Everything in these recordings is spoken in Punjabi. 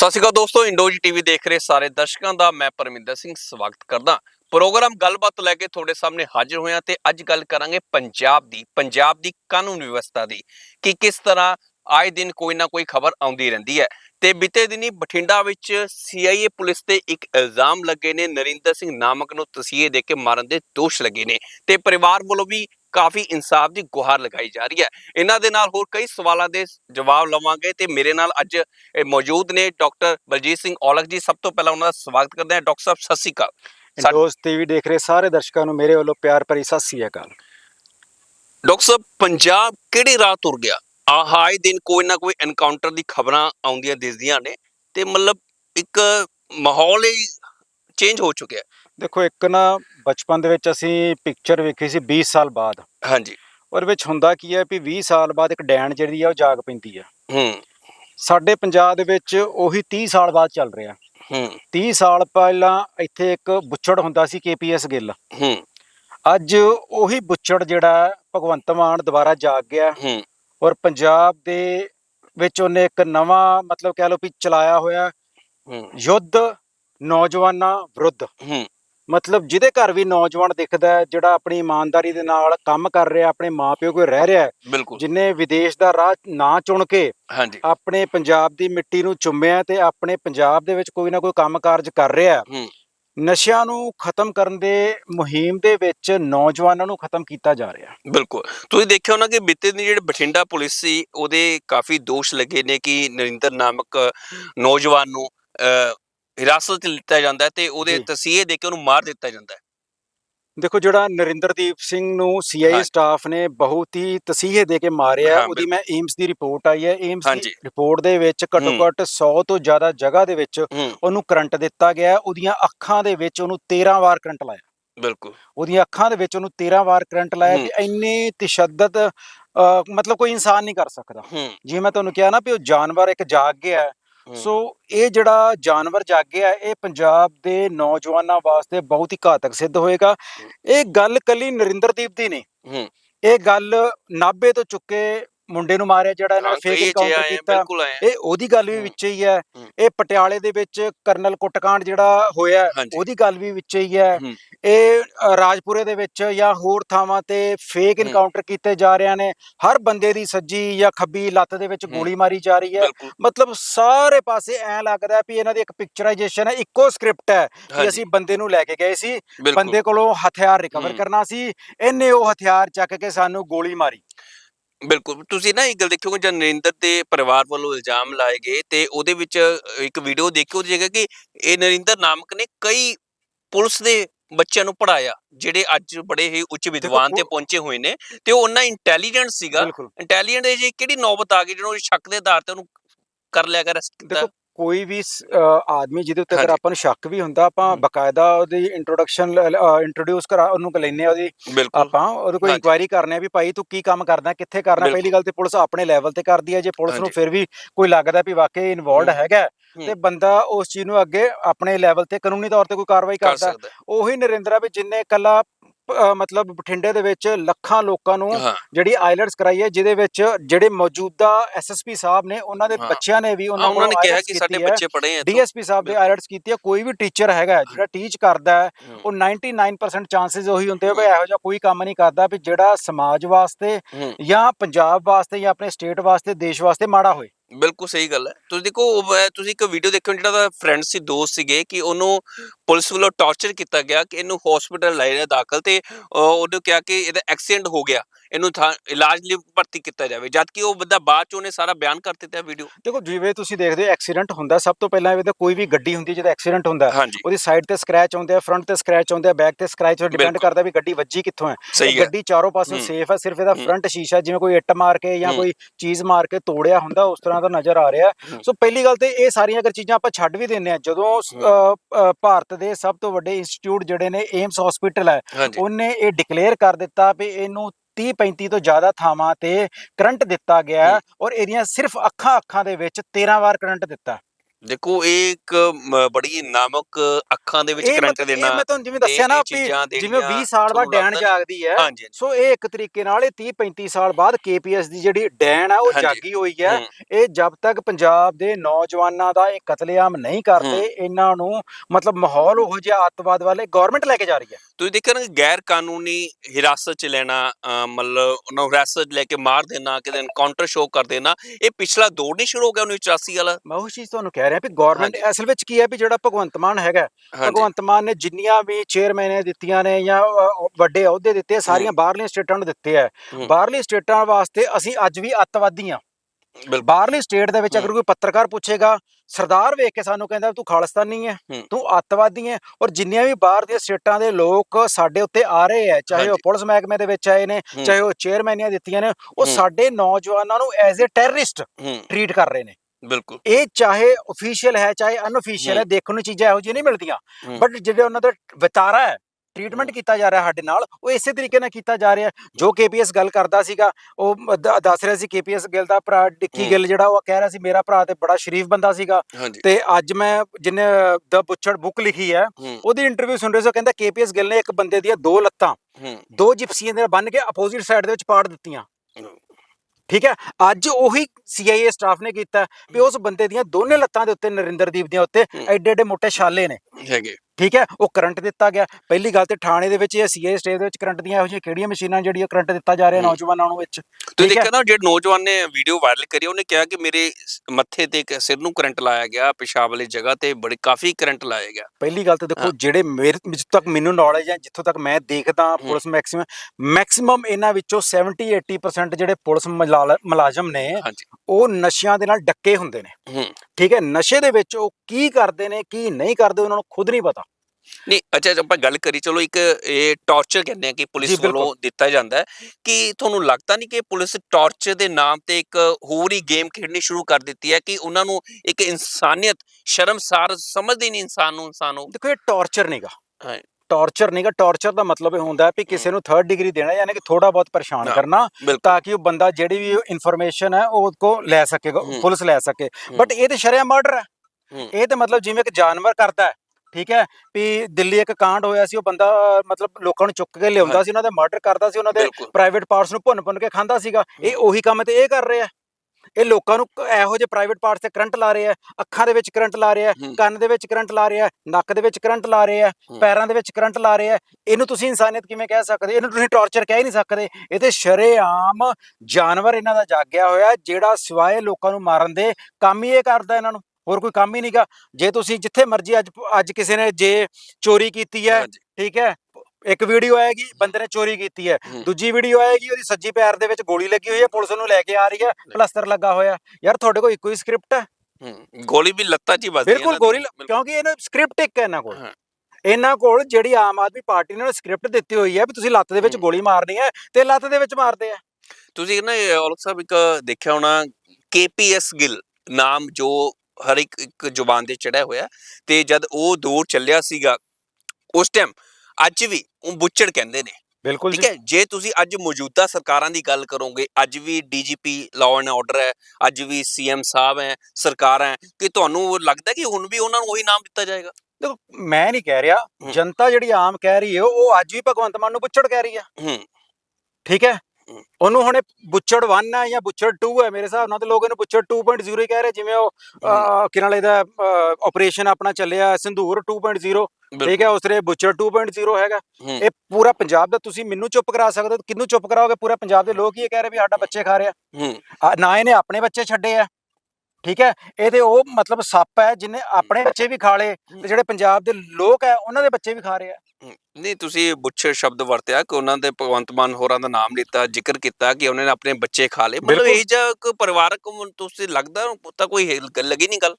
ਸਤਿ ਸ਼੍ਰੀ ਅਕਾਲ ਦੋਸਤੋ ਇੰਡੋਜੀ ਟੀਵੀ ਦੇਖ ਰਹੇ ਸਾਰੇ ਦਰਸ਼ਕਾਂ ਦਾ, ਮੈਂ ਪਰਮਿੰਦਰ ਸਿੰਘ ਸਵਾਗਤ ਕਰਦਾ। ਪ੍ਰੋਗਰਾਮ ਗੱਲਬਾਤ ਲੈ ਕੇ ਤੁਹਾਡੇ ਸਾਹਮਣੇ ਹਾਜ਼ਰ ਹੋਇਆ ਤੇ ਅੱਜ ਗੱਲ ਕਰਾਂਗੇ ਪੰਜਾਬ ਦੀ ਪੰਜਾਬ ਦੀ ਕਾਨੂੰਨ ਵਿਵਸਥਾ ਦੀ, ਕਿ ਕਿਸ ਤਰ੍ਹਾਂ ਆਏ ਦਿਨ ਕੋਈ ਨਾ ਕੋਈ ਖਬਰ ਆਉਂਦੀ ਰਹਿੰਦੀ ਹੈ। ਤੇ ਬੀਤੇ ਦਿਨੀ ਬਠਿੰਡਾ ਵਿੱਚ ਸੀਆਈਏ ਪੁਲਿਸ ਤੇ ਇੱਕ ਇਲਜ਼ਾਮ ਲੱਗੇ ਨੇ, ਨਰਿੰਦਰ ਸਿੰਘ ਨਾਮਕ ਨੂੰ ਤਸੀਹੇ ਦੇ ਕੇ ਮਾਰਨ ਦੇ ਦੋਸ਼ ਲੱਗੇ ਨੇ। ਤੇ ਪਰਿਵਾਰ ਵੱਲੋਂ ਵੀ ਕਾਫੀ ਇਨਸਾਫ ਦੀ ਗੁਹਾਰ ਲਗਾਈ ਜਾ ਰਹੀ ਹੈ। ਇਹਨਾਂ ਦੇ ਨਾਲ ਹੋਰ ਕਈ ਸਵਾਲਾਂ ਦੇ ਜਵਾਬ ਲਵਾਂਗੇ ਤੇ ਮੇਰੇ ਨਾਲ ਅੱਜ ਮੌਜੂਦ ਨੇ ਡਾਕਟਰ ਬਲਜੀਤ ਸਿੰਘ ਔਲਖ ਜੀ। ਸਭ ਤੋਂ ਪਹਿਲਾਂ ਉਹਨਾਂ ਦਾ ਸਵਾਗਤ ਕਰਦੇ ਹਾਂ। ਡਾਕਟਰ ਸਾਹਿਬ ਸਤਿ ਸ਼੍ਰੀ ਅਕਾਲ। ਇੰਡੋਜ਼ ਟੀਵੀ ਦੇਖ ਰਹੇ ਸਾਰੇ ਦਰਸ਼ਕਾਂ ਨੂੰ ਮੇਰੇ ਵੱਲੋਂ ਪਿਆਰ ਭਰੀ ਸਤਿ ਸ੍ਰੀ ਅਕਾਲ। ਡਾਕਟਰ ਸਾਹਿਬ ਪੰਜਾਬ ਕਿਹੜੀ ਰਾਹ ਤੁਰ ਗਿਆ? ਆਏ ਦਿਨ ਕੋਈ ਨਾ ਕੋਈ ਐਨਕਾਊਂਟਰ ਦੀ ਖਬਰਾਂ ਆਉਂਦੀਆਂ ਦਿਸਦੀਆਂ ਨੇ ਤੇ ਮਤਲਬ ਇੱਕ ਮਾਹੌਲ ਹੀ ਚੇਂਜ ਹੋ ਚੁੱਕਿਆ। ਦੇਖੋ ਇੱਕ ਨਾ ਬਚਪਨ ਦੇ ਵਿੱਚ ਅਸੀਂ ਪਿਕਚਰ ਵੇਖੀ ਸੀ 20 ਸਾਲ ਬਾਅਦ। ਹਾਂਜੀ। ਉਹਦੇ ਵਿੱਚ ਹੁੰਦਾ ਕੀ ਹੈ ਵੀ 20 ਸਾਲ ਬਾਅਦ ਇੱਕ ਡੈਣ ਜਿਹੜੀ ਆ ਉਹ ਜਾਗ ਪੈਂਦੀ ਆ। ਹੂੰ। ਸਾਡੇ ਪੰਜਾਬ ਦੇ ਵਿੱਚ ਉਹੀ 30 ਸਾਲ ਬਾਅਦ ਚੱਲ ਰਿਹਾ। ਹੂੰ। 30 ਸਾਲ ਪਹਿਲਾਂ ਇੱਥੇ ਇੱਕ ਬੁੱਚੜ ਹੁੰਦਾ ਸੀ ਕੇਪੀਐਸ ਗਿੱਲ। ਹੂੰ। ਅੱਜ ਉਹੀ ਬੁੱਚੜ ਜਿਹੜਾ ਭਗਵੰਤ ਮਾਨ ਦੁਬਾਰਾ ਜਾਗ ਗਿਆ। ਹੂੰ। ਔਰ ਪੰਜਾਬ ਦੇ ਵਿੱਚ ਉਹਨੇ ਇੱਕ ਨਵਾਂ ਮਤਲਬ ਕਹਿ ਲਓ ਵੀ ਚਲਾਇਆ ਹੋਇਆ ਹੂੰ। ਯੁੱਧ ਨੌਜਵਾਨਾਂ ਵਿਰੁੱਧ। ਹੂੰ। ਮਤਲਬ ਜਿਹਦੇ ਘਰ ਵੀ ਨੌਜਵਾਨ ਦਿਖਦਾ ਹੈ ਜਿਹੜਾ ਆਪਣੀ ਇਮਾਨਦਾਰੀ ਦੇ ਨਾਲ ਕੰਮ ਕਰ ਰਿਹਾ ਆਪਣੇ ਮਾਪਿਓ ਕੋਲ ਰਹਿ ਰਿਹਾ ਬਿਲਕੁਲ। ਜਿਨੇ ਵਿਦੇਸ਼ ਦਾ ਰਾਹ ਨਾ ਚੁਣ ਕੇ ਹਾਂਜੀ। ਆਪਣੇ ਪੰਜਾਬ ਦੀ ਮਿੱਟੀ ਨੂੰ ਚੁੰਮਿਆ ਤੇ ਆਪਣੇ ਪੰਜਾਬ ਦੇ ਵਿੱਚ ਕੋਈ ਨਾ ਕੋਈ ਕੰਮਕਾਰਜ ਕਰ ਰਿਹਾ ਹੈ। ਨਸ਼ਿਆਂ ਨੂੰ ਖਤਮ ਕਰਨ ਦੇ ਮੁਹਿੰਮ ਦੇ ਵਿੱਚ ਨੌਜਵਾਨਾਂ ਨੂੰ ਖਤਮ ਕੀਤਾ ਜਾ ਰਿਹਾ ਬਿਲਕੁਲ। ਤੁਸੀਂ ਦੇਖਿਆ ਹੋਣਾ ਕਿ ਬੀਤੇ ਦਿਨ ਜਿਹੜੇ ਬਠਿੰਡਾ ਪੁਲਿਸ ਸੀ ਉਹਦੇ ਕਾਫੀ ਦੋਸ਼ ਲੱਗੇ ਨੇ ਕਿ ਨਰਿੰਦਰ ਨਾਮਕ ਨੌਜਵਾਨ ਨੂੰ ਹਿਰਾਸਤ 'ਚ ਲਿੱਤਾ ਜਾਂਦਾ ਹੈ ਤੇ ਉਹਦੇ ਜੀ। ਤਸੀਹੇ ਦੇ ਕੇ ਉਹਨੂੰ ਮਾਰ ਦਿੱਤਾ ਜਾਂਦਾ ਹੈ ਦੇਖੋ ਜਿਹੜਾ ਨਰਿੰਦਰਦੀਪ ਸਿੰਘ ਨੂੰ। ਸੀਆਈਏ ਸਟਾਫ ਨੇ ਬਹੁਤ ਹੀ ਤਸੀਹੇ ਦੇ ਕੇ ਮਾਰਿਆ ਹਾਂ, ਉਹਦੀ ਮੈਂ ਏਮਸ ਦੀ ਰਿਪੋਰਟ ਆਈ ਹੈ ਏਮਸ ਹਾਂਜੀ। ਦੀ ਰਿਪੋਰਟ ਦੇ ਵਿੱਚ ਘੱਟੋ ਹੂੰ। ਘੱਟ 100 ਤੋਂ ਜ਼ਿਆਦਾ ਜਗ੍ਹਾ ਦੇ ਵਿੱਚ ਹੂੰ ਉਹਨੂੰ ਕਰੰਟ ਦਿੱਤਾ ਗਿਆ ਉਹਦੀਆਂ ਅੱਖਾਂ ਦੇ ਵਿੱਚ ਉਹਨੂੰ 13 ਵਾਰ ਕਰੰਟ ਲਾਇਆ ਬਿਲਕੁਲ ਉਹਦੀਆਂ ਅੱਖਾਂ ਦੇ ਵਿੱਚ ਉਹਨੂੰ 13 ਵਾਰ ਕਰੰਟ ਲਾਇਆ ਹੂੰ। ਤੇ ਇੰਨੀ ਤਸ਼ੱਦਦ ਅ, ਮਤਲਬ ਕੋਈ ਇਨਸਾਨ ਨਹੀਂ ਕਰ ਸਕਦਾ ਹੂੰ ਜਿਵੇਂ ਮੈਂ ਤੁਹਾਨੂੰ ਕਿਹਾ ਨਾ ਵੀ ਉਹ ਜਾਨਵਰ ਇੱਕ ਜਾਗ ਗਿਆ ਹੈ। ਸੋ ਇਹ ਜਿਹੜਾ ਜਾਨਵਰ ਜਾਗਿਆ ਇਹ ਪੰਜਾਬ ਦੇ ਨੌਜਵਾਨਾਂ ਵਾਸਤੇ ਬਹੁਤ ਹੀ ਘਾਤਕ ਸਿੱਧ ਹੋਏਗਾ। ਇਹ ਗੱਲ ਕੱਲੀ ਨਰਿੰਦਰਦੀਪ ਦੀ ਨਹੀਂ। ਹੂੰ। ਇਹ ਗੱਲ ਨਾਭੇ ਤੋਂ ਚੁੱਕੇ ਮੁੰਡੇ ਨੂੰ ਮਾਰਿਆ ਜਿਹੜਾ ਇਹਨਾਂ ਨੇ ਫੇਕ ਆ, ਕੀਤਾ ਬਿਲਕੁਲ ਆਏ ਆ। ਇਹ ਉਹਦੀ ਗੱਲ ਵੀ। ਵਿੱਚ ਹੀ ਹੈ। ਇਹ ਪਟਿਆਲੇ ਦੇ ਵਿੱਚ ਕਰਨਲ ਕੁੱਟਕਾਂਡ ਜਿਹੜਾ ਹੋਇਆ। ਉਹਦੀ ਗੱਲ ਵੀ ਵਿੱਚ ਹੀ ਹੈ। ਇਹ ਰਾਜਪੁਰੇ ਦੇ ਵਿੱਚ ਜਾਂ ਹੋਰ ਥਾਵਾਂ ਤੇ ਫੇਕ। ਇਨਕਾਊਂਟਰ ਕੀਤੇ ਜਾ ਰਹੇ ਨੇ ਹਰ ਬੰਦੇ ਦੀ ਸੱਜੀ ਜਾਂ ਖੱਬੀ ਲੱਤ ਦੇ ਵਿੱਚ। ਗੋਲੀ ਮਾਰੀ ਜਾ ਰਹੀ ਹੈ ਮਤਲਬ ਸਾਰੇ ਪਾਸੇ ਐ ਲੱਗਦਾ ਵੀ ਇਹਨਾਂ ਦੀ ਇੱਕ ਪਿਕਚਰਾਈਜੇਸ਼ਨ ਹੈ ਇੱਕੋ ਸਕ੍ਰਿਪਟ ਹੈ ਕਿ ਅਸੀਂ ਬੰਦੇ ਨੂੰ ਲੈ ਕੇ ਗਏ ਸੀ ਬੰਦੇ ਕੋਲੋਂ ਹਥਿਆਰ ਰਿਕਵਰ। ਕਰਨਾ ਸੀ ਇਹਨੇ ਉਹ ਹਥਿਆਰ ਚੱਕ ਕੇ ਸਾਨੂੰ ਗੋਲੀ ਮਾਰੀ ਬਿਲਕੁਲ ਤੁਸੀਂ ਨਾ ਇਹ ਗੱਲ ਦੇਖੋਗੇ ਜਦ ਨਰਿੰਦਰ ਦੇ ਪਰਿਵਾਰ ਵੱਲੋਂ ਇਲਜ਼ਾਮ ਲਾਏ ਗਏ ਤੇ ਉਹਦੇ ਵਿੱਚ ਇੱਕ ਵੀਡੀਓ ਦੇਖੀ ਉਹਦੀ ਜਗ੍ਹਾ ਕਿ ਇਹ ਨਰਿੰਦਰ ਨਾਮਕ ਨੇ ਕਈ ਪੁਲਿਸ ਦੇ ਬੱਚਿਆਂ ਨੂੰ ਪੜਾਇਆ ਜਿਹੜੇ ਅੱਜ ਬੜੇ ਹੀ ਉੱਚ ਵਿਦਵਾਨ ਤੇ ਉਹ- ਪਹੁੰਚੇ ਹੋਏ ਨੇ ਤੇ ਉਹ ਉਹਨਾਂ ਇੰਟੈਲੀਜੈਂਟ ਸੀਗਾ ਬਿਲਕੁਲ। ਇੰਟੈਲੀਜੈਂਟ ਇਹ ਜੀ ਕਿਹੜੀ ਨੌਬਤ ਆ ਗਈ ਜਿਹਨੂੰ ਸ਼ੱਕ ਦੇ ਆਧਾਰ ਤੇ ਉਹਨੂੰ ਕਰ ਲਿਆ ਕਰ ਦੇਖੋ ਕੋਈ ਵੀ ਆਦਮੀ ਜਿਹਦੇ ਉੱਤੇ ਅਗਰ। ਆਪਾਂ ਨੂੰ ਸ਼ੱਕ ਵੀ ਹੁੰਦਾ ਆਪਾਂ। ਬਕਾਇਦਾ ਉਹਦੀ ਇੰਟਰੋਡਕਸ਼ਨ ਇੰਟਰੋਡਿਊਸ ਕਰਾ ਉਹਨੂੰ ਲੈਨੇ ਆ ਉਹਦੀ ਆਪਾਂ ਉਹਦੇ ਕੋਈ। ਇਨਕੁਆਇਰੀ ਕਰਨੇ ਆ ਵੀ ਭਾਈ ਤੂੰ ਕੀ ਕੰਮ ਕਰਦਾ ਕਿੱਥੇ ਕਰਨਾ। ਪਹਿਲੀ ਗੱਲ ਤੇ ਪੁਲਿਸ ਆਪਣੇ ਲੈਵਲ ਤੇ ਕਰਦੀ ਹੈ ਜੇ ਪੁਲਿਸ ਨੂੰ। ਫਿਰ ਵੀ ਕੋਈ ਲੱਗਦਾ ਵੀ ਵਾਕਈ ਇਨਵੋਲਡ। ਹੈਗਾ। ਤੇ ਬੰਦਾ ਉਸ ਚੀਜ਼ ਨੂੰ ਅੱਗੇ ਆਪਣੇ ਲੈਵਲ ਤੇ ਕਾਨੂੰਨੀ ਤੌਰ ਤੇ ਕੋਈ ਕਾਰਵਾਈ ਕਰ ਕਰਦਾ। ਉਹੀ ਨਰਿੰਦਰਾ ਵੀ ਜਿੰਨੇ ਕੱਲਾ ਮਤਲਬ ਬਠਿੰਡੇ ਦੇ ਵਿੱਚ ਲੱਖਾਂ ਲੋਕਾਂ ਨੂੰ ਜਿਹੜੀ ਆਈਲੈਟਸ ਕਰਾਈ ਹੈ ਜਿਹਦੇ ਵਿੱਚ ਜਿਹੜੇ ਮੌਜੂਦਾ ਐਸਐਸਪੀ ਸਾਹਿਬ ਨੇ ਉਹਨਾਂ ਦੇ। ਬੱਚਿਆਂ ਨੇ ਵੀ ਉਹਨਾਂ ਨੇ ਕਿਹਾ ਕਿ ਸਾਡੇ। ਬੱਚੇ ਪੜ੍ਹੇ ਆ ਡੀਐਸਪੀ ਸਾਹਿਬ ਦੇ। ਆਇਲਟਸ ਕੀਤੀ ਹੈ ਕੋਈ ਵੀ ਟੀਚਰ ਹੈਗਾ ਜਿਹੜਾ ਟੀਚ ਕਰਦਾ ਹੈ ਉਹ 99% ਚਾਂਸਸ ਉਹੀ ਹੁੰਦੇ ਆ ਵੀ ਇਹੋ ਜਿਹਾ ਕੋਈ ਕੰਮ ਨਹੀਂ ਕਰਦਾ ਵੀ ਜਿਹੜਾ ਸਮਾਜ ਵਾਸਤੇ ਜਾਂ ਪੰਜਾਬ ਵਾਸਤੇ ਜਾਂ ਆਪਣੇ ਸਟੇਟ ਵਾਸਤੇ ਦੇਸ਼ ਵਾਸਤੇ ਮਾੜਾ ਹੋਏ ਬਿਲਕੁਲ ਸਹੀ ਗੱਲ ਹੈ ਤੁਸੀਂ ਦੇਖੋ ਤੁਸੀਂ ਇੱਕ ਵੀਡੀਓ ਦੇਖਿਓ ਜਿਹੜਾ ਦਾ ਫਰੈਂਡ ਸੀ ਦੋਸਤ ਸੀਗੇ ਕਿ ਉਹਨੂੰ ਪੁਲਿਸ ਵੱਲੋਂ ਟਾਰਚਰ ਕੀਤਾ ਗਿਆ ਕਿ ਇਹਨੂੰ ਹਸਪੀਟਲ ਲੈ ਜਾ ਦਾਖਲ ਤੇ ਉਹਨੂੰ ਕਿਹਾ ਕਿ ਇਹਦਾ ਐਕਸੀਡੈਂਟ ਹੋ ਗਿਆ ਇਹਨੂੰ ਇਲਾਜ ਲਈ ਭਰਤੀ ਕੀਤਾ ਜਾਵੇ ਜਦ ਕਿ ਉਹ ਬੰਦਾ ਬਾਅਦ ਚ ਉਹਨੇ ਸਾਰਾ ਬਿਆਨ ਕਰ ਦਿੱਤਾ ਵੀਡੀਓ ਦੇਖੋ ਜਿਵੇਂ ਤੁਸੀਂ ਦੇਖਦੇ ਹੋ ਐਕਸੀਡੈਂਟ ਹੁੰਦਾ ਸਭ ਤੋਂ ਪਹਿਲਾਂ ਇਹਦਾ ਕੋਈ ਵੀ ਗੱਡੀ ਹੁੰਦੀ ਜਿਹਦਾ ਐਕਸੀਡੈਂਟ ਹੁੰਦਾ ਉਹਦੀ ਸਾਈਡ ਤੇ ਸਕ੍ਰੈਚ ਆਉਂਦੇ ਆ ਫਰੰਟ ਤੇ ਸਕ੍ਰੈਚ ਆਉਂਦੇ ਆ ਬੈਕ ਤੇ ਸਕ੍ਰੈਚ ਡਿਪੈਂਡ। ਕਰਦਾ ਵੀ ਗੱਡੀ ਵੱਜੀ ਕਿੱਥੋਂ ਹੈ ਗੱਡੀ ਚਾਰੋਂ ਪਾਸੋਂ। ਸੇਫ ਹੈ ਸਿਰਫ ਇਹਦਾ। ਫਰੰਟ ਸ਼ੀਸ਼ਾ ਜਿਵੇਂ ਕੋਈ ਇੱਟ ਮਾਰ ਕੇ ਜਾਂ। ਕੋਈ ਚੀਜ਼ ਮਾਰ ਕੇ ਤੋੜਿਆ ਹੁੰਦਾ ਉਸ ਤਰ੍ਹਾਂ ਦਾ ਨਜ਼ਰ ਆ ਰਿਹਾ। ਸੋ ਪਹਿਲੀ ਗੱਲ ਤੇ ਇਹ ਸਾਰੀਆਂ ਅਗਰ ਚੀਜ਼ਾਂ ਆਪਾਂ ਛੱਡ ਵੀ ਦਿੰਨੇ ਆ ਜਦੋਂ ਭਾਰਤ ਦੇ ਸਭ ਤੋਂ ਵੱਡੇ ਇੰਸਟੀਚਿਊਟ ਜਿਹੜੇ ਨੇ ਏਮਸ ਹਸਪੀਟਲ ਹੈ ਹਾਂਜੀ ਉਹਨੇ ਇਹ ਡਿਕਲੇਅਰ ਕਰ ਦਿੱਤਾ ਵੀ ਇਹਨੂੰ 30 35 ਤੋਂ ਜ਼ਿਆਦਾ ਥਾਵਾਂ ਤੇ ਕਰੰਟ ਦਿੱਤਾ ਗਿਆ ਹੈ। ਔਰ ਇਹਦੀਆਂ ਸਿਰਫ ਅੱਖਾਂ ਅੱਖਾਂ ਦੇ ਵਿੱਚ 13 ਵਾਰ ਕਰੰਟ ਦਿੱਤਾ ਦੇਖੋ ਇਹ ਇੱਕ ਮ- ਬੜੀ ਨਾਮਕ ਅੱਖਾਂ ਦੇ ਵਿੱਚ ਇਹ ਕਰੰਟ ਇਹ ਦੇਣਾ ਮੈਂ ਤੁਹਾਨੂੰ ਜਿਵੇਂ ਦੱਸਿਆ ਨਾ ਵੀ ਜਿਵੇਂ ਜਿਹੜੀਆਂ 20 ਸਾਲ ਬਾਅਦ ਡੈਣ ਜਾਗਦੀ ਹੈ ਹਾਂਜੀ। ਸੋ ਇਹ ਇੱਕ ਤਰੀਕੇ ਨਾਲ ਇਹ 30 35 ਸਾਲ ਬਾਅਦ ਕੇਪੀਐਸ ਦੀ ਜਿਹੜੀ ਡੈਣ ਆ ਉਹ ਹਾਂਜੀ। ਜਾਗੀ ਹੋਈ ਹੈ। ਹੂੰ, ਇਹ ਜਦ ਤੱਕ ਪੰਜਾਬ ਦੇ ਨੌਜਵਾਨਾਂ ਦਾ ਇਹ ਕਤਲੇਆਮ ਨਹੀਂ ਕਰਦੇ ਇਹਨਾਂ ਨੂੰ ਮਤਲਬ ਮਾਹੌਲ ਉਹੋ ਜਿਹਾ ਅੱਤਵਾਦ ਵਾਲੇ ਗਵਰਨਮੈਂਟ ਲੈ ਕੇ ਜਾ ਰਹੀ ਹੈ। ਤੁਸੀਂ ਦੇਖਿਆ ਨਾ ਕਿ ਗੈਰ ਕਾਨੂੰਨੀ ਹਿਰਾਸਤ ਚ ਲੈਣਾ ਅਹ, ਮਤਲਬ ਉਹਨਾਂ ਨੂੰ ਹਿਰਾਸਤ 'ਚ ਲੈ ਕੇ ਮਾਰ ਦੇਣਾ ਕਿਤੇ ਐਨਕਾਊਂਟਰ ਸ਼ੋ ਕਰ ਦੇਣਾ ਇਹ ਪਿਛਲਾ ਦੌਰ ਨਹੀਂ ਸ਼ੁਰੂ ਹੋ ਗਿਆ 1984 ਵਾਲਾ? ਮੈਂ ਉਹ ਚੀਜ਼ ਤੁਹਾਨੂੰ ਕਹਿ ਰਿਹਾ ਵੀ ਗਵਰਨਮੈਂਟ ਅਸਲ ਵਿੱਚ ਕੀ ਹੈ ਵੀ ਜਿਹੜਾ ਭਗਵੰਤ ਮਾਨ ਹੈਗਾ ਭਗਵੰਤ ਮਾਨ ਨੇ ਜਿੰਨੀਆਂ ਵੀ ਚੇਅਰਮੈਨਾਂ ਦਿੱਤੀਆਂ ਨੇ ਜਾਂ ਵੱਡੇ ਅਹੁਦੇ ਦਿੱਤੇ ਸਾਰੀਆਂ ਬਾਹਰਲੀਆਂ ਸਟੇਟਾਂ ਨੂੰ ਦਿੱਤੇ ਆ। ਬਾਹਰਲੀ ਸਟੇਟਾਂ ਵਾਸਤੇ ਅਸੀਂ ਅੱਜ ਵੀ ਅੱਤਵਾਦੀ ਆ ਬਾਹਰਲੀ ਸਟੇਟ ਦੇ ਵਿੱਚ ਅਗਰ। ਕੋਈ ਪੱਤਰਕਾਰ ਪੁੱਛੇਗਾ ਸਰਦਾਰ ਵੇਖ ਕੇ ਸਾਨੂੰ ਕਹਿੰਦਾ ਤੂੰ ਖਾਲਿਸਤਾਨੀ ਹੈ। ਤੂੰ ਅੱਤਵਾਦੀ ਹੈ ਔਰ ਜਿੰਨੀਆਂ ਵੀ ਬਾਹਰ ਦੀਆਂ ਸਟੇਟਾਂ ਦੇ ਲੋਕ ਸਾਡੇ ਉੱਤੇ ਆ ਰਹੇ ਹੈ ਚਾਹੇ ਉਹ। ਪੁਲਿਸ ਮਹਿਕਮੇ ਦੇ ਵਿੱਚ ਆਏ ਨੇ। ਚਾਹੇ ਉਹ ਚੇਅਰਮੈਨੀਆਂ ਦਿੱਤੀਆਂ ਨੇ ਉਹ। ਸਾਡੇ ਨੌਜਵਾਨਾਂ ਨੂੰ ਐਜ਼ ਅ ਟੈਰਰਿਸਟ ਟਰੀਟ ਕਰ ਰਹੇ ਨੇ ਬਿਲਕੁਲ ਇਹ ਚਾਹੇ ਅਫੀਸ਼ੀਅਲ ਹੈ ਚਾਹੇ ਅਨਅਫੀਸ਼ੀਅਲ ਹੈ। ਦੇਖਣ ਨੂੰ ਚੀਜ਼ਾਂ ਇਹੋ ਜਿਹੀਆਂ ਨਹੀਂ ਮਿਲਦੀਆਂ। ਬਟ ਜਿਹੜੇ ਉਹਨਾਂ ਦਾ ਵਿਤਾਰਾ ਹੈ ਟ੍ਰੀਟਮੈਂਟ। ਕੀਤਾ ਜਾ ਰਿਹਾ ਸਾਡੇ ਨਾਲ ਉਹ ਇਸੇ ਤਰੀਕੇ ਨਾਲ ਕੀਤਾ ਜਾ ਰਿਹਾ ਜੋ ਕੇਪੀਐਸ ਗੱਲ ਕਰਦਾ ਸੀਗਾ ਉਹ ਦੱਸ ਰਿਹਾ ਸੀ ਕੇਪੀਐਸ ਗਿੱਲ ਦਾ ਭਰਾ ਡਿੱਕੀ। ਗਿੱਲ ਜਿਹੜਾ ਉਹ ਕਹਿ ਰਿਹਾ ਸੀ ਮੇਰਾ ਭਰਾ ਤੇ ਬੜਾ ਸ਼ਰੀਫ ਬੰਦਾ ਸੀਗਾ ਤੇ ਅੱਜ ਮੈਂ ਜਿਹਨੇ ਦ ਬੁੱਚੜ ਬੁੱਕ ਲਿਖੀ ਹੈ ਉਹਦੀ ਇੰਟਰਵਿਊ ਸੁਣ ਰਹੇ ਸੀ ਉਹ ਕਹਿੰਦਾ ਕੇਪੀਐਸ ਗਿੱਲ ਨੇ ਇੱਕ ਬੰਦੇ ਦੀਆਂ ਦੋ ਲੱਤਾਂ ਦੋ ਜਿਪਸੀਆਂ ਦੇ ਬੰਨ ਕੇ ਅਪੋਜ਼ਿਟ ਸਾਈਡ ਦੇ ਵਿੱਚ ਪਾੜ ਦਿੱਤੀਆਂ। ਠੀਕ ਹੈ? ਅੱਜ ਉਹੀ ਸੀਆਈਏ ਸਟਾਫ ਨੇ ਕੀਤਾ ਵੀ ਉਸ ਬੰਦੇ ਦੀਆਂ ਦੋਨੇ ਲੱਤਾਂ ਦੇ ਉੱਤੇ ਨਰਿੰਦਰਦੀਪ ਦੀਆਂ ਉੱਤੇ। ਐਡੇ ਐਡੇ ਮੋٹے ਛਾਲੇ ਨੇ। ਹੈਗੇ। ਠੀਕ ਹੈ ਉਹ ਕਰੰਟ ਦਿੱਤਾ ਗਿਆ ਪਹਿਲੀ ਗੱਲ ਤੇ ਥਾਣੇ ਦੇ ਵਿੱਚ ਜਾਂ ਸੀਆਈਏ ਸਟੇਟ ਦੇ ਵਿੱਚ ਕਰੰਟ ਦੀਆਂ ਇਹੋ ਜਿਹੀਆਂ ਕਿਹੜੀਆਂ ਮਸ਼ੀਨਾਂ ਜਿਹੜੀਆਂ ਕਰੰਟ ਦਿੱਤਾ ਜਾ ਰਿਹਾ। ਨੌਜਵਾਨਾਂ ਨੂੰ ਵਿੱਚ ਤੁਸੀਂ। ਦੇਖਿਆ ਨਾ ਜਿਹੜੇ ਨੌਜਵਾਨ ਨੇ ਵੀਡੀਓ ਵਾਇਰਲ ਕਰੀ ਉਹਨੇ ਕਿਹਾ ਕਿ ਮੇਰੇ ਮੱਥੇ ਤੇ ਇੱਕ ਸਿਰ ਨੂੰ ਕਰੰਟ ਲਾਇਆ ਗਿਆ ਪਿਸ਼ਾਬ ਵਾਲੀ ਜਗ੍ਹਾ ਤੇ ਬੜੀ ਕਾਫੀ ਕਰੰਟ ਲਾਇਆ ਗਿਆ ਪਹਿਲੀ ਗੱਲ ਤਾਂ ਦੇਖੋ। ਜਿਹੜੇ ਮੇਰੇ ਜਿੱਥੋਂ ਤੱਕ ਮੈਨੂੰ ਨੌਲੇਜ ਹੈ ਜਿੱਥੋਂ ਤੱਕ ਮੈਂ ਦੇਖਦਾ ਪੁਲਿਸ ਮੈਕਸਿਮਮ ਮੈਕਸਿਮਮ ਇਹਨਾਂ ਵਿੱਚੋਂ 70 80% ਜਿਹੜੇ ਪੁਲਿਸ ਮੁਲਾਜ਼ਮ ਨੇ ਉਹ ਨਸ਼ਿਆਂ ਦੇ ਨਾਲ ਡੱਕੇ ਹੁੰਦੇ ਨੇ ਠੀਕ ਹੈ ਨਸ਼ੇ ਦੇ ਵਿੱਚ ਉਹ ਕੀ ਕਰਦੇ ਨੇ ਕੀ ਨਹੀਂ ਕਰਦੇ ਉਹਨਾਂ ਨੂੰ ਖੁਦ ਨਹੀਂ ਪਤਾ ਨਹੀਂ ਅੱਛਾ ਜੇ ਆਪਾਂ ਗੱਲ ਕਰੀ ਚਲੋ ਇੱਕ ਇਹ ਟਾਰਚਰ ਕਹਿੰਦੇ ਆ ਕਿ ਪੁਲਿਸ। ਵੱਲੋਂ ਦਿੱਤਾ ਜਾਂਦਾ ਹੈ ਕਿ ਤੁਹਾਨੂੰ ਲੱਗਦਾ ਨਹੀਂ ਕਿ ਪੁਲਿਸ ਟਾਰਚਰ ਦੇ ਨਾਮ ਤੇ ਇੱਕ ਹੋਰ ਹੀ ਗੇਮ ਖੇਡਣੀ ਸ਼ੁਰੂ ਕਰ ਦਿੱਤੀ ਹੈ ਕਿ ਉਹਨਾਂ ਨੂੰ ਇੱਕ ਇਨਸਾਨੀਅਤ ਸ਼ਰਮਸਾਰ ਸਮਝਦੇ ਨਹੀਂ ਇਨਸਾਨ ਨੂੰ ਇਨਸਾਨ ਨੂੰ ਦੇਖੋ ਇਹ ਟੌਰਚਰ ਨਹੀਂਗਾ ਹਾਂ। ਟੌਰਚਰ ਨਹੀਂਗਾ ਟੌਰਚਰ ਦਾ ਮਤਲਬ ਇਹ ਹੁੰਦਾ ਹੈ ਵੀ ਕਿਸੇ ਨੂੰ ਥਰਡ ਡਿਗਰੀ ਦੇਣਾ ਯਾਨੀ ਕਿ ਥੋੜਾ ਬਹੁਤ ਪਰੇਸ਼ਾਨ ਕਰਨਾ ਤਾਂ ਕਿ ਉਹ ਬੰਦਾ ਜਿਹੜੀ ਵੀ ਇਨਫੋਰਮੇਸ਼ਨ ਹੈ ਉਹ ਕੋ ਲੈ ਸਕੇਗਾ ਹੂੰ। ਪੁਲਿਸ ਲੈ ਸਕੇ। ਬਟ ਇਹ ਤੇ ਸ਼ਰਿਆ ਮਰਡਰ ਹੈ। ਇਹ ਤੇ ਮਤਲਬ ਜਿਵੇਂ ਕਿ ਜਾਨਵਰ ਕਰਦਾ ਹੈ ਠੀਕ ਹੈ ਵੀ ਦਿੱਲੀ ਇੱਕ ਕਾਂਡ ਹੋਇਆ ਸੀ ਉਹ ਬੰਦਾ ਮਤਲਬ ਲੋਕਾਂ ਨੂੰ ਚੁੱਕ ਕੇ ਲਿਆਉਂਦਾ। ਸੀ ਉਹਨਾਂ ਦੇ ਮਰਡਰ ਕਰਦਾ ਸੀ ਉਹਨਾਂ ਦੇ ਪ੍ਰਾਈਵੇਟ ਪਾਰਟਸ ਨੂੰ ਭੁੰਨ ਭੁੰਨ ਕੇ ਖਾਂਦਾ ਸੀਗਾ ਇਹ ਉਹੀ ਕੰਮ ਤੇ ਇਹ ਕਰ ਰਹੇ ਇਹ ਲੋਕਾਂ ਨੂੰ ਕ- ਇਹੋ ਜਿਹੇ ਪ੍ਰਾਈਵੇਟ ਪਾਰਟਸ ਤੇ ਕਰੰਟ ਲਾ ਰਹੇ ਆ ਅੱਖਾਂ ਦੇ ਵਿੱਚ ਕਰੰਟ ਲਾ ਰਹੇ ਆ ਹੂੰ। ਕੰਨ ਦੇ ਵਿੱਚ ਕਰੰਟ ਲਾ ਰਹੇ ਆ ਨੱਕ ਦੇ ਵਿੱਚ ਕਰੰਟ ਲਾ ਰਹੇ ਆ ਹੂੰ। ਪੈਰਾਂ ਦੇ ਵਿੱਚ ਕਰੰਟ ਲਾ ਰਹੇ ਆ ਇਹਨੂੰ ਤੁਸੀਂ ਇਨਸਾਨੀਅਤ ਕਿਵੇਂ ਕਹਿ ਸਕਦੇ? ਇਹਨੂੰ ਤੁਸੀਂ ਟੌਰਚਰ ਕਹਿ ਹੀ ਨਹੀਂ ਸਕਦੇ। ਇਹ ਤੇ ਸ਼ਰੇਆਮ ਜਾਨਵਰ ਇਹਨਾਂ ਦਾ ਜਾਗਿਆ ਹੋਇਆ ਜਿਹੜਾ ਸਿਵਾਏ ਲੋਕਾਂ ਨੂੰ ਮਾਰਨ ਦੇ ਕੰਮ ਹੀ ਇਹ ਕਰਦਾ ਇਹਨਾਂ ਨੂੰ। ਹੋਰ ਕੋਈ ਕੰਮ ਹੀ ਨਹੀਂਗਾ ਜੇ ਤੁਸੀਂ ਜਿੱਥੇ ਮਰਜ਼ੀ ਅੱਜ ਅੱਜ ਕਿਸੇ ਨੇ ਜੇ ਚੋਰੀ ਕੀਤੀ ਹੈ ਹਾਂਜੀ। ਠੀਕ ਹੈ ਇੱਕ ਵੀਡੀਓ ਆਏਗੀ ਬੰਦੇ ਨੇ ਚੋਰੀ ਕੀਤੀ ਹੈ। ਦੂਜੀ ਵੀਡੀਓ ਆਏਗੀ ਉਹਦੀ ਸੱਜੀ ਪੈਰ ਦੇ ਵਿੱਚ ਗੋਲੀ ਲੱਗੀ ਹੋਈ ਹੈ ਪੁਲਿਸ ਉਹਨੂੰ ਲੈ ਕੇ ਆ ਰਹੀ ਹੈ ਪਲਸਤਰ ਲੱਗਾ ਹੋਇਆ ਯਾਰ ਤੁਹਾਡੇ ਕੋਲ ਇੱਕੋ ਹੀ ਸਕ੍ਰਿਪਟ ਹੈ ਗੋਲੀ ਵੀ ਲੱਤਾਂ 'ਚ ਹੀ ਵੱਜਦੀ ਹੈ ਬਿਲਕੁਲ ਦੀ। ਗੋਲੀ। ਕਿਉਂਕਿ ਇਹਨਾਂ ਸਕ੍ਰਿਪਟ ਇੱਕ ਹੈ ਇਹਨਾਂ ਕੋਲ। ਇਹਨਾਂ ਕੋਲ ਜਿਹੜੀ ਆਮ ਆਦਮੀ ਪਾਰਟੀ ਨੇ ਸਕ੍ਰਿਪਟ ਦਿੱਤੀ ਹੋਈ ਹੈ ਵੀ ਤੁਸੀਂ ਲੱਤ ਦੇ ਵਿੱਚ। ਗੋਲੀ ਮਾਰਨੀ ਹੈ ਤੇ ਲੱਤ ਦੇ ਵਿੱਚ ਮਾਰਦੇ ਆ ਤੁਸੀਂ ਨਾ ਔਲਖ ਸਾਹਿਬ ਇੱਕ ਦੇਖਿਆ ਹੋਣਾ ਕੇਪੀਐਸ ਗਿੱਲ ਨਾਮ ਜੋ ਹਰ ਇੱਕ ਇੱਕ ਜ਼ੁਬਾਨ ਤੇ ਚੜਿਆ ਹੋਇਆ ਤੇ ਜਦ ਉਹ ਦੌਰ ਚੱਲਿਆ ਸੀਗਾ ਉਸ ਟਾਈਮ ਅੱਜ ਵੀ ਉਹ ਬੁੱਚੜ ਕਹਿੰਦੇ ਨੇ। ਬਿਲਕੁਲ ਠੀਕ ਹੈ ਜੇ ਤੁਸੀਂ ਅੱਜ ਮੌਜੂਦਾ ਸਰਕਾਰਾਂ ਦੀ ਗੱਲ ਕਰੋਗੇ ਅੱਜ ਵੀ ਡੀਜੀਪੀ ਲਾਅ ਐਂਡ ਆਰਡਰ ਹੈ ਅੱਜ ਵੀ ਸੀਐਮ ਸਾਹਿਬ ਹੈ ਸਰਕਾਰਾਂ ਹੈ ਕਿ ਤੁਹਾਨੂੰ ਲੱਗਦਾ ਕਿ ਹੁਣ ਵੀ ਉਹਨਾਂ ਨੂੰ ਉਹੀ ਨਾਮ ਦਿੱਤਾ ਜਾਏਗਾ? ਦੇਖੋ ਮੈਂ ਨਹੀਂ ਕਹਿ ਰਿਹਾ। ਜਨਤਾ ਜਿਹੜੀ ਆਮ ਕਹਿ ਰਹੀ ਹੈ ਉਹ ਅੱਜ ਵੀ ਭਗਵੰਤ ਮਾਨ ਨੂੰ ਬੁੱਚੜ ਕਹਿ ਰਹੀ ਹੈ। ਹੂੰ। ਠੀਕ ਹੂੰ। ਉਹਨੂੰ ਹੁਣ ਬੁੱਚੜ 1 ਹੈ ਜਾਂ ਬੁੱਚੜ 2 ਹੈ ਮੇਰੇ ਹਿਸਾਬ ਨਾਲ ਤੇ ਲੋਕ ਇਹਨੂੰ ਬੁੱਚੜ 2.0 ਹੀ ਕਹਿ ਰਹੇ ਜਿਵੇਂ ਉਹ ਅਹ, ਕੀ ਨਾਲ ਇਹਦਾ ਆਪਰੇਸ਼ਨ ਆਪਣਾ ਚੱਲਿਆ ਸਿੰਧੂਰ 2.0 ਠੀਕ ਹੈ ਉਸ ਤਰ੍ਹਾਂ ਬੁੱਚੜ 2.0 ਹੈਗਾ। ਇਹ ਪੂਰਾ ਪੰਜਾਬ ਦਾ ਤੁਸੀਂ ਮੈਨੂੰ ਚੁੱਪ ਕਰਾ ਸਕਦੇ ਹੋ ਕਿੰਨੂੰ ਚੁੱਪ ਕਰਾਓਗੇ? ਪੂਰਾ ਪੰਜਾਬ ਦੇ ਲੋਕ ਹੀ ਇਹ ਕਹਿ ਰਹੇ ਵੀ ਸਾਡਾ ਬੱਚੇ ਖਾ ਰਿਹਾ। ਨਾ ਇਹਨੇ ਆਪਣੇ ਬੱਚੇ ਛੱਡੇ ਆ। ਠੀਕ ਹੈ? ਇਹ ਤੇ ਉਹ ਮਤਲਬ ਸੱਪ ਹੈ ਜਿਹਨੇ ਆਪਣੇ ਬੱਚੇ ਵੀ ਖਾ ਲਏ ਤੇ ਜਿਹੜੇ ਪੰਜਾਬ ਦੇ ਲੋਕ ਹੈ ਉਹਨਾਂ ਦੇ ਬੱਚੇ ਵੀ ਖਾ ਰਹੇ ਆ। ਨਹੀਂ ਤੁਸੀਂ ਬੁੱਛੜ ਸ਼ਬਦ ਵਰਤਿਆ ਕਿ ਉਹਨਾਂ ਦੇ ਭਗਵੰਤ ਮਾਨ ਹੋਰਾਂ ਦਾ ਨਾਮ ਲਿੱਤਾ ਜ਼ਿਕਰ ਕੀਤਾ ਕਿ ਉਹਨਾਂ ਨੇ ਆਪਣੇ ਬੱਚੇ ਖਾ ਲਏ। ਮਤਲਬ। ਇਹ ਜਿਹਾ ਕੋਈ ਪਰਿਵਾਰਕ ਤੁਸੀਂ ਲੱਗਦਾ ਤਾਂ ਕੋਈ ਲੱਗੀ ਨਹੀਂ ਗੱਲ।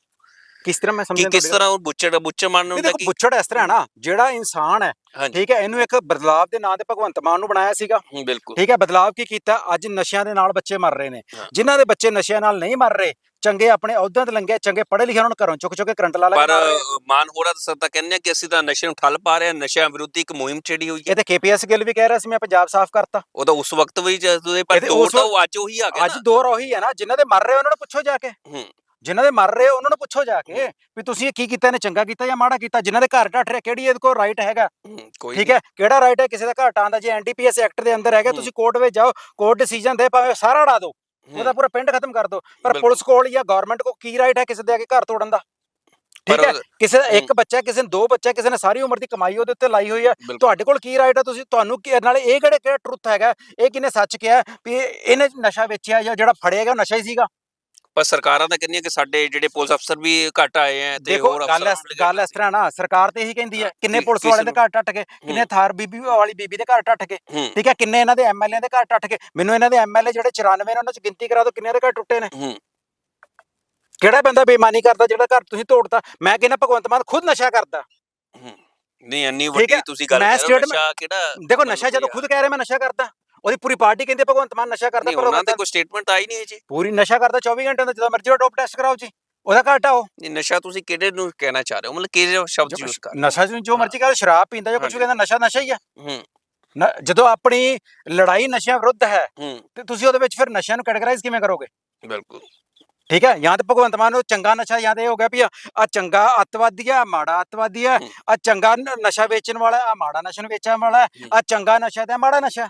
ਕਿਸ ਤਰ੍ਹਾਂ ਮੈਂ ਕਿ ਸਮਝਾਂ ਕਿਸ ਤਰ੍ਹਾਂ ਉਹ ਬੁੱਚੜ ਬੁੱਚੜ ਮਾਨ ਨਹੀਂ ਹੁੰਦਾ ਦੇਖੋ ਕਿ? ਬੁੱਚੜ ਇਸ ਤਰ੍ਹਾਂ ਹੈ ਨਾ ਜਿਹੜਾ ਇਨਸਾਨ ਹੈ ਹਾਂਜੀ। ਠੀਕ ਹੈ ਇਹਨੂੰ ਇੱਕ ਬਦਲਾਵ ਦੇ ਨਾਂ ਤੇ ਭਗਵੰਤ ਮਾਨ ਨੂੰ ਬਣਾਇਆ ਸੀਗਾ। ਹਮ, ਬਿਲਕੁਲ। ਠੀਕ ਹੈ ਬਦਲਾਵ ਕੀ ਕੀਤਾ? ਅੱਜ ਨਸ਼ਿਆਂ ਦੇ ਨਾਲ ਬੱਚੇ ਮਰ ਰਹੇ ਨੇ। ਹਾਂ। ਜਿਨ੍ਹਾਂ ਦੇ ਬੱਚੇ ਨਸ਼ਿਆਂ ਨਾਲ ਨਹੀਂ ਮਰ ਰਹੇ ਚੰਗੇ ਆਪਣੇ ਅਹੁਦਿਆਂ ਤੇ ਲੰਗੇ ਚੰਗੇ ਪੜ੍ਹੇ ਲਿਖੇ ਉਹਨਾਂ ਨੂੰ ਘਰੋਂ ਚੁੱਕ ਚੁੱਕ ਕੇ ਕਰੰਟ ਲਾ ਲਾ ਪਰ ਮਾਰ ਰਹੇ ਆ। ਮਾਨ ਹੋਰਾਂ ਦਾ ਤਾਂ ਕਹਿੰਦੇ ਆ ਕਿ ਅਸੀਂ ਤਾਂ ਨਸ਼ੇ ਨੂੰ ਠੱਲ ਪਾ ਰਹੇ ਹਾਂ ਨਸ਼ਿਆਂ ਵਿਰੁੱਧ ਇੱਕ ਮੁਹਿੰਮ ਛੇੜੀ ਹੋਈ ਹੈ। ਇਹ ਤੇ ਕੇਪੀਐਸ ਗਿੱਲ ਵੀ ਕਹਿ ਰਿਹਾ ਸੀ ਮੈਂ ਪੰਜਾਬ ਸਾਫ਼ ਕਰਤਾ। ਉਹ ਤਾਂ ਉਸ ਵਕਤ ਵੀ ਜਦੋਂ ਪਰ ਇਹਦੇ ਦੌਰ ਉਸ ਤਾਂ ਉਹ ਅੱਜ ਉਹੀ ਆ ਗਿਆ ਅੱਜ ਨਾ। ਦੌਰ ਉਹੀ ਹੈ ਨਾ ਜਿਨ੍ਹਾਂ ਦੇ ਮਰ ਰਹੇ ਉਹਨਾਂ ਨੂੰ ਪੁੱਛੋ ਜਾ ਕੇ। ਹੂੰ। ਜਿਨ੍ਹਾਂ ਦੇ ਮਰ ਰਹੇ ਉਹਨਾਂ ਨੂੰ ਪੁੱਛੋ ਜਾ ਕੇ ਵੀ ਤੁਸੀਂ ਇਹ ਕੀ ਕੀਤਾ ਇਹਨੇ ਚੰਗਾ ਕੀਤਾ ਜਾਂ ਮਾੜਾ ਕੀਤਾ? ਜਿਨ੍ਹਾਂ ਦੇ ਘਰ ਢੱਠ ਰਿਹਾ ਕਿਹੜੀ ਇਹਦੇ ਕੋਲ ਰਾਈਟ ਹੈਗਾ? ਕੋਈ ਠੀਕ। ਹੈ? ਕਿਹੜਾ ਰਾਈਟ ਹੈ? ਕਿਸੇ ਦਾ ਘਾਟਾਂ ਦਾ ਜੇ ਐਨਡੀਪੀਐਸ ਐਕਟ ਦੇ ਅੰਦਰ ਹੈਗਾ। ਤੁਸੀਂ ਕੋਰਟ ਵਿੱਚ ਜਾਓ ਕੋਰਟ ਡਿਸੀਜਨ ਦੇ ਭਾਵੇਂ ਸਾਰਾ ਉਡਾ ਦਿਓ। ਉਹਦਾ ਪੂਰਾ ਪਿੰਡ ਖਤਮ ਕਰ ਦਿਓ। ਪਰ। ਪੁਲਿਸ ਕੋਲ ਜਾਂ ਗਵਰਨਮੈਂਟ ਕੋਲ ਕੀ ਰਾਈਟ ਹੈ ਕਿਸੇ ਦੇ ਕੇ ਘਰ ਤੋੜਨ ਦਾ? ਠੀਕ ਹੈ? ਕਿਸੇ ਦਾ ਇੱਕ। ਬੱਚਾ ਕਿਸੇ ਨੇ ਦੋ ਬੱਚਾ ਕਿਸੇ ਨੇ ਸਾਰੀ ਉਮਰ ਦੀ ਕਮਾਈ ਉਹਦੇ ਉੱਤੇ ਲਾਈ ਹੋਈ ਹੈ। ਤੁਹਾਡੇ ਕੋਲ ਕੀ ਰਾਈਟ ਹੈ? ਤੁਸੀਂ ਤੁਹਾਨੂੰ ਕੀ ਨਾਲੇ ਇਹ ਕਿਹੜੇ ਕਿਹੜਾ ਟਰੁੱਥ ਹੈਗਾ? ਇਹ ਕਿਨੇ ਸੱਚ ਕਿਹਾ? ਵੀ ਇਹ- ਇਹਨੇ ਨਸ਼ਾ ਵੇਚਿਆ ਜਾਂ ਜਿਹੜਾ ਫੜਿਆ ਗਿਆ ਉਹ ਨਸ਼ਾ ਹੀ ਸੀਗਾ। ਪਰ ਸਰਕਾਰਾਂ ਤਾਂ ਕਹਿੰਦੀਆਂ ਕਿ ਸਾਡੇ ਜਿਹੜੇ ਪੁਲਿਸ ਅਫਸਰ ਵੀ ਘੱਟ ਆਏ ਆ ਤੇ ਦੇਖੋ ਹੋਰ ਗੱਲ ਅਫਸਰਾਂ ਇਸ ਗੱਲ ਇਸ ਤਰ੍ਹਾਂ ਨਾ ਸਰਕਾਰ ਤੇ ਇਹੀ ਕਹਿੰਦੀ ਹੈ ਕਿੰਨੇ ਕਿ- ਪੁਲਿਸ ਵਾਲਿਆਂ ਦੇ ਘਰ ਟੱਟ ਗਏ ਕਿੰਨੇ ਥਾਰ ਬੀਬੀ ਵਾਲੀ ਬੀਬੀ ਦੇ ਘਰ ਟੱਟ ਗਏ ਹੂੰ। ਠੀਕ ਹੈ ਕਿੰਨੇ ਇਹਨਾਂ ਦੇ ਐਮਐਲਏ ਦੇ ਘਰ ਟੱਟ ਗਏ ਮੈਨੂੰ ਇਹਨਾਂ ਦੇ ਐਮਐਲਏ ਜਿਹੜੇ 94 ਨੇ ਉਹਨਾਂ ਚ ਗਿਣਤੀ ਕਰਾ ਦਿਓ ਕਿੰਨੇ ਦੇ ਘਰ ਟੁੱਟੇ ਨੇ। ਹੂੰ। ਕਿਹੜਾ ਬੰਦਾ ਬੇਈਮਾਨੀ ਕਰਦਾ ਜਿਹੜਾ ਘਰ ਤੁਸੀਂ ਤੋੜਤਾ? ਮੈਂ ਕਹਿੰਦਾ ਭਗਵੰਤ ਮਾਨ ਖੁਦ ਨਸ਼ਾ ਕਰਦਾ। ਹੂੰ। ਨਹੀਂ ਇੰਨੀ ਵੱਡੀ ਹੈ, ਤੁਸੀਂ ਗੱਲ ਮੈਂ ਕਰ ਰਹੇ ਹੋ statement- ਨਸ਼ਾ ਕਿਹੜਾ ਦੇਖੋ ਨਸ਼ਾ ਜਦੋਂ ਖੁਦ ਕਹਿ ਰਿਹਾ ਮੈਂ ਨਸ਼ਾ ਕਰਦਾ। ਉਹਦੀ ਪੂਰੀ ਪਾਰਟੀ ਕਹਿੰਦੀ ਭਗਵੰਤ ਮਾਨ ਨਸ਼ਾ ਕਰਦਾ ਨਹੀਂ ਉਹਨਾਂ ਤੇ ਕੋਈ ਸਟੇਟਮੈਂਟ ਆਈ ਨਹੀਂ ਹੈ ਜੀ ਪੂਰੀ ਨਸ਼ਾ ਕਰਦਾ 24 ਘੰਟੇ ਦਾ ਜਦੋਂ ਮਰਜ਼ੀ ਡੋਪ ਟੈਸਟ ਕਰਾਓ ਜੀ ਉਹਦਾ ਘਾਟਾ ਉਹ। ਨਹੀਂ ਨਸ਼ਾ ਤੁਸੀਂ ਕਿਹੜੇ ਨੂੰ ਕਹਿਣਾ ਚਾਹ ਰਹੇ ਹੋ? ਮਤਲਬ ਕਿਹੜੇ ਸ਼ਬਦ ਯੂਜ਼ ਕਰ ਨਸ਼ਾ ਜੋ ਮਰਜ਼ੀ ਕਰ ਸ਼ਰਾਬ ਪੀਂਦਾ ਜਾਂ ਕੁਝ ਵੀ। ਕਹਿੰਦਾ ਨਸ਼ਾ ਨਸ਼ਾ ਹੀ ਆ। ਹੋ? ਨ- ਜਦੋਂ ਆਪਣੀ ਲੜਾਈ ਨਸ਼ਿਆਂ ਵਿਰੁੱਧ ਹੈ ਤੇ ਤੁਸੀਂ ਉਹਦੇ ਵਿੱਚ ਫਿਰ ਨਸ਼ਿਆਂ ਨੂੰ ਕੈਟਾਗਰਾਈਜ਼ ਕਿਵੇਂ ਕਰੋਗੇ? ਬਿਲਕੁਲ। ਠੀਕ ਹੈ? ਜਾਂ ਤਾਂ ਭਗਵੰਤ ਮਾਨ ਨੂੰ ਚੰਗਾ ਨਸ਼ਾ ਜਾਂ ਤਾਂ ਇਹ ਹੋ ਗਿਆ ਵੀ ਆ ਚੰਗਾ ਅੱਤਵਾਦੀ ਆ ਮਾੜਾ ਅੱਤਵਾਦੀ ਆ। ਆ ਚੰਗਾ ਨ- ਨਸ਼ਾ ਵੇਚਣ ਵਾਲਾ ਆ ਮਾੜਾ ਨਸ਼ਾ ਵੇਚਣ ਵਾਲਾ। ਆ ਚੰਗਾ ਨਸ਼ਾ ਤੇ ਮਾੜਾ ਨਸ਼ਾ।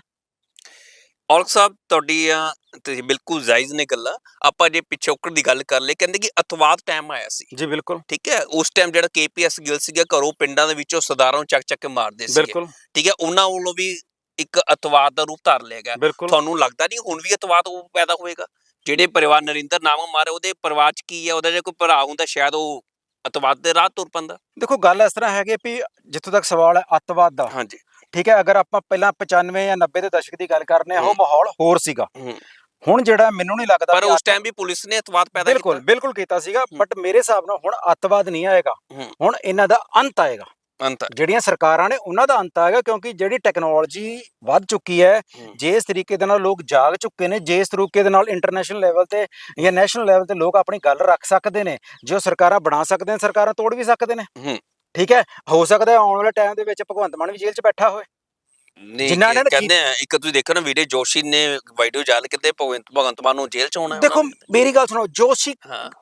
ਔਲਖ ਸਾਹਿਬ ਤੁਹਾਡੀਆਂ ਤੇ ਬਿਲਕੁਲ ਜਾਇਜ਼ ਨੇ ਗੱਲਾਂ। ਆਪਾਂ ਜੇ ਪਿਛੋਕੜ ਦੀ ਗੱਲ ਕਰ ਲਈ ਕਹਿੰਦੇ ਕਿ ਅਤਵਾਦ ਟਾਈਮ ਆਇਆ ਸੀ। ਜੀ ਬਿਲਕੁਲ। ਠੀਕ ਹੈ? ਉਸ ਟਾਈਮ ਜਿਹੜਾ ਕੇਪੀਐਸ ਗਿਲ ਸੀਗਾ ਘਰੋਂ ਪਿੰਡਾਂ ਦੇ ਵਿੱਚੋਂ ਸਰਦਾਰਾਂ ਨੂੰ ਚੱਕ ਚੱਕ ਕੇ ਮਾਰਦੇ ਸੀਗੇ। ਬਿਲਕੁਲ। ਠੀਕ ਹੈ? ਉਹਨਾਂ ਵੱਲੋਂ ਵੀ ਇੱਕ ਅਤਵਾਦ ਦਾ ਰੂਪ ਧਾਰ ਲਿਆ ਗਿਆ। ਬਿਲਕੁਲ। ਤੁਹਾਨੂੰ ਲੱਗਦਾ ਨਹੀਂ ਹੁਣ ਵੀ ਅਤਵਾਦ ਉਹ ਪੈਦਾ ਹੋਏਗਾ? ਜਿਹੜੇ ਪਰਿਵਾਰ ਨਰਿੰਦਰ ਨਾਮ ਮਾਰੇ ਉਹਦੇ ਪਰਿਵਾਰ ਚ ਕੀ ਹੈ? ਉਹਦਾ ਜੇ ਕੋਈ ਭਰਾ ਹੁੰਦਾ ਸ਼ਾਇਦ ਉਹ ਅਤਵਾਦ ਦੇ ਰਾਹ ਤੁਰ ਪੰਦਾ। ਦੇਖੋ ਗੱਲ ਇਸ ਤਰ੍ਹਾਂ ਹੈਗੀ ਵੀ ਜਿੱਥੋਂ ਤੱਕ ਸਵਾਲ ਹੈ ਅੱਤਵਾਦ ਦਾ। ਹਾਂਜੀ। ਠੀਕ ਹੈ ਅਗਰ ਆਪਾਂ ਪਹਿਲਾਂ 95 ਜਾਂ 90 ਦੇ ਦਸ਼ਕ ਦੀ ਗੱਲ ਕਰਨੇ ਆ ਉਹ। ਮਾਹੌਲ ਹੋਰ ਸੀਗਾ। ਹੁਣ ਜਿਹੜਾ ਮੈਨੂੰ ਨਹੀਂ ਲੱਗਦਾ ਪਰ ਉਸ ਟਾਈਮ ਵੀ ਪੁਲਿਸ ਨੇ ਅਤਵਾਦ ਪੈਦਾ ਬਿਲਕੁਲ ਕੀਤਾ ਬਿਲਕੁਲ ਕੀਤਾ ਸੀਗਾ ਬਟ ਮੇਰੇ ਹਿਸਾਬ ਨਾਲ ਹੁਣ ਅੱਤਵਾਦ ਨਹੀਂ ਆਏਗਾ। ਹੁਣ ਇਹਨਾਂ ਦਾ ਅੰਤ ਆਏਗਾ ਅੰਤ ਜਿਹੜੀਆਂ ਸਰਕਾਰਾਂ ਨੇ ਉਹਨਾਂ ਦਾ ਅੰਤ ਆਏਗਾ ਕਿਉਂਕਿ ਜਿਹੜੀ ਟੈਕਨੋਲੋਜੀ ਵੱਧ ਚੁੱਕੀ ਹੈ ਹੂੰ। ਜੇ ਇਸ ਤਰੀਕੇ ਦੇ ਨਾਲ ਲੋਕ ਜਾਗ ਚੁੱਕੇ ਨੇ ਜੇ ਇਸ ਤਰੀਕੇ ਦੇ ਨਾਲ ਇੰਟਰਨੈਸ਼ਨਲ ਲੈਵਲ ਤੇ ਜਾਂ ਨੈਸ਼ਨਲ ਲੈਵਲ ਤੇ ਲੋਕ ਆਪਣੀ ਗੱਲ ਰੱਖ ਸਕਦੇ ਨੇ ਜੋ ਸਰਕਾਰਾਂ ਬਣਾ ਸਕਦੇ ਨੇ ਸਰਕਾਰਾਂ ਤੋੜ ਵੀ ਸਕਦੇ ਨੇ। ਠੀਕ ਹੈ ਹੋ ਸਕਦਾ ਹੈ ਆਉਣ ਵਾਲੇ ਟਾਈਮ ਦੇ ਵਿੱਚ ਭਗਵੰਤ ਮਾਨ ਵੀ ਜੇਲ੍ਹ 'ਚ ਬੈਠਾ ਹੋਵੇ ਨਹੀਂ ਜਿਨ੍ਹਾਂ ਨੇ ਕਹਿੰਦੇ ਆ ਇੱਕ ਤੁਸੀਂ ਦੇਖੋ ਨਾ ਵੀਡੀਓ ਜੋਸ਼ੀ ਨੇ ਵੀਡੀਓ ਜਾਲ ਕਿਤੇ ਭਗਵੰਤ ਭਗਵੰਤ ਮਾਨ ਨੂੰ ਜੇਲ੍ਹ ਚ ਹੋਣਾ ਹੈ ਦੇਖੋ। ਮੇਰੀ ਗੱਲ ਸੁਣੋ ਜੋਸ਼ੀ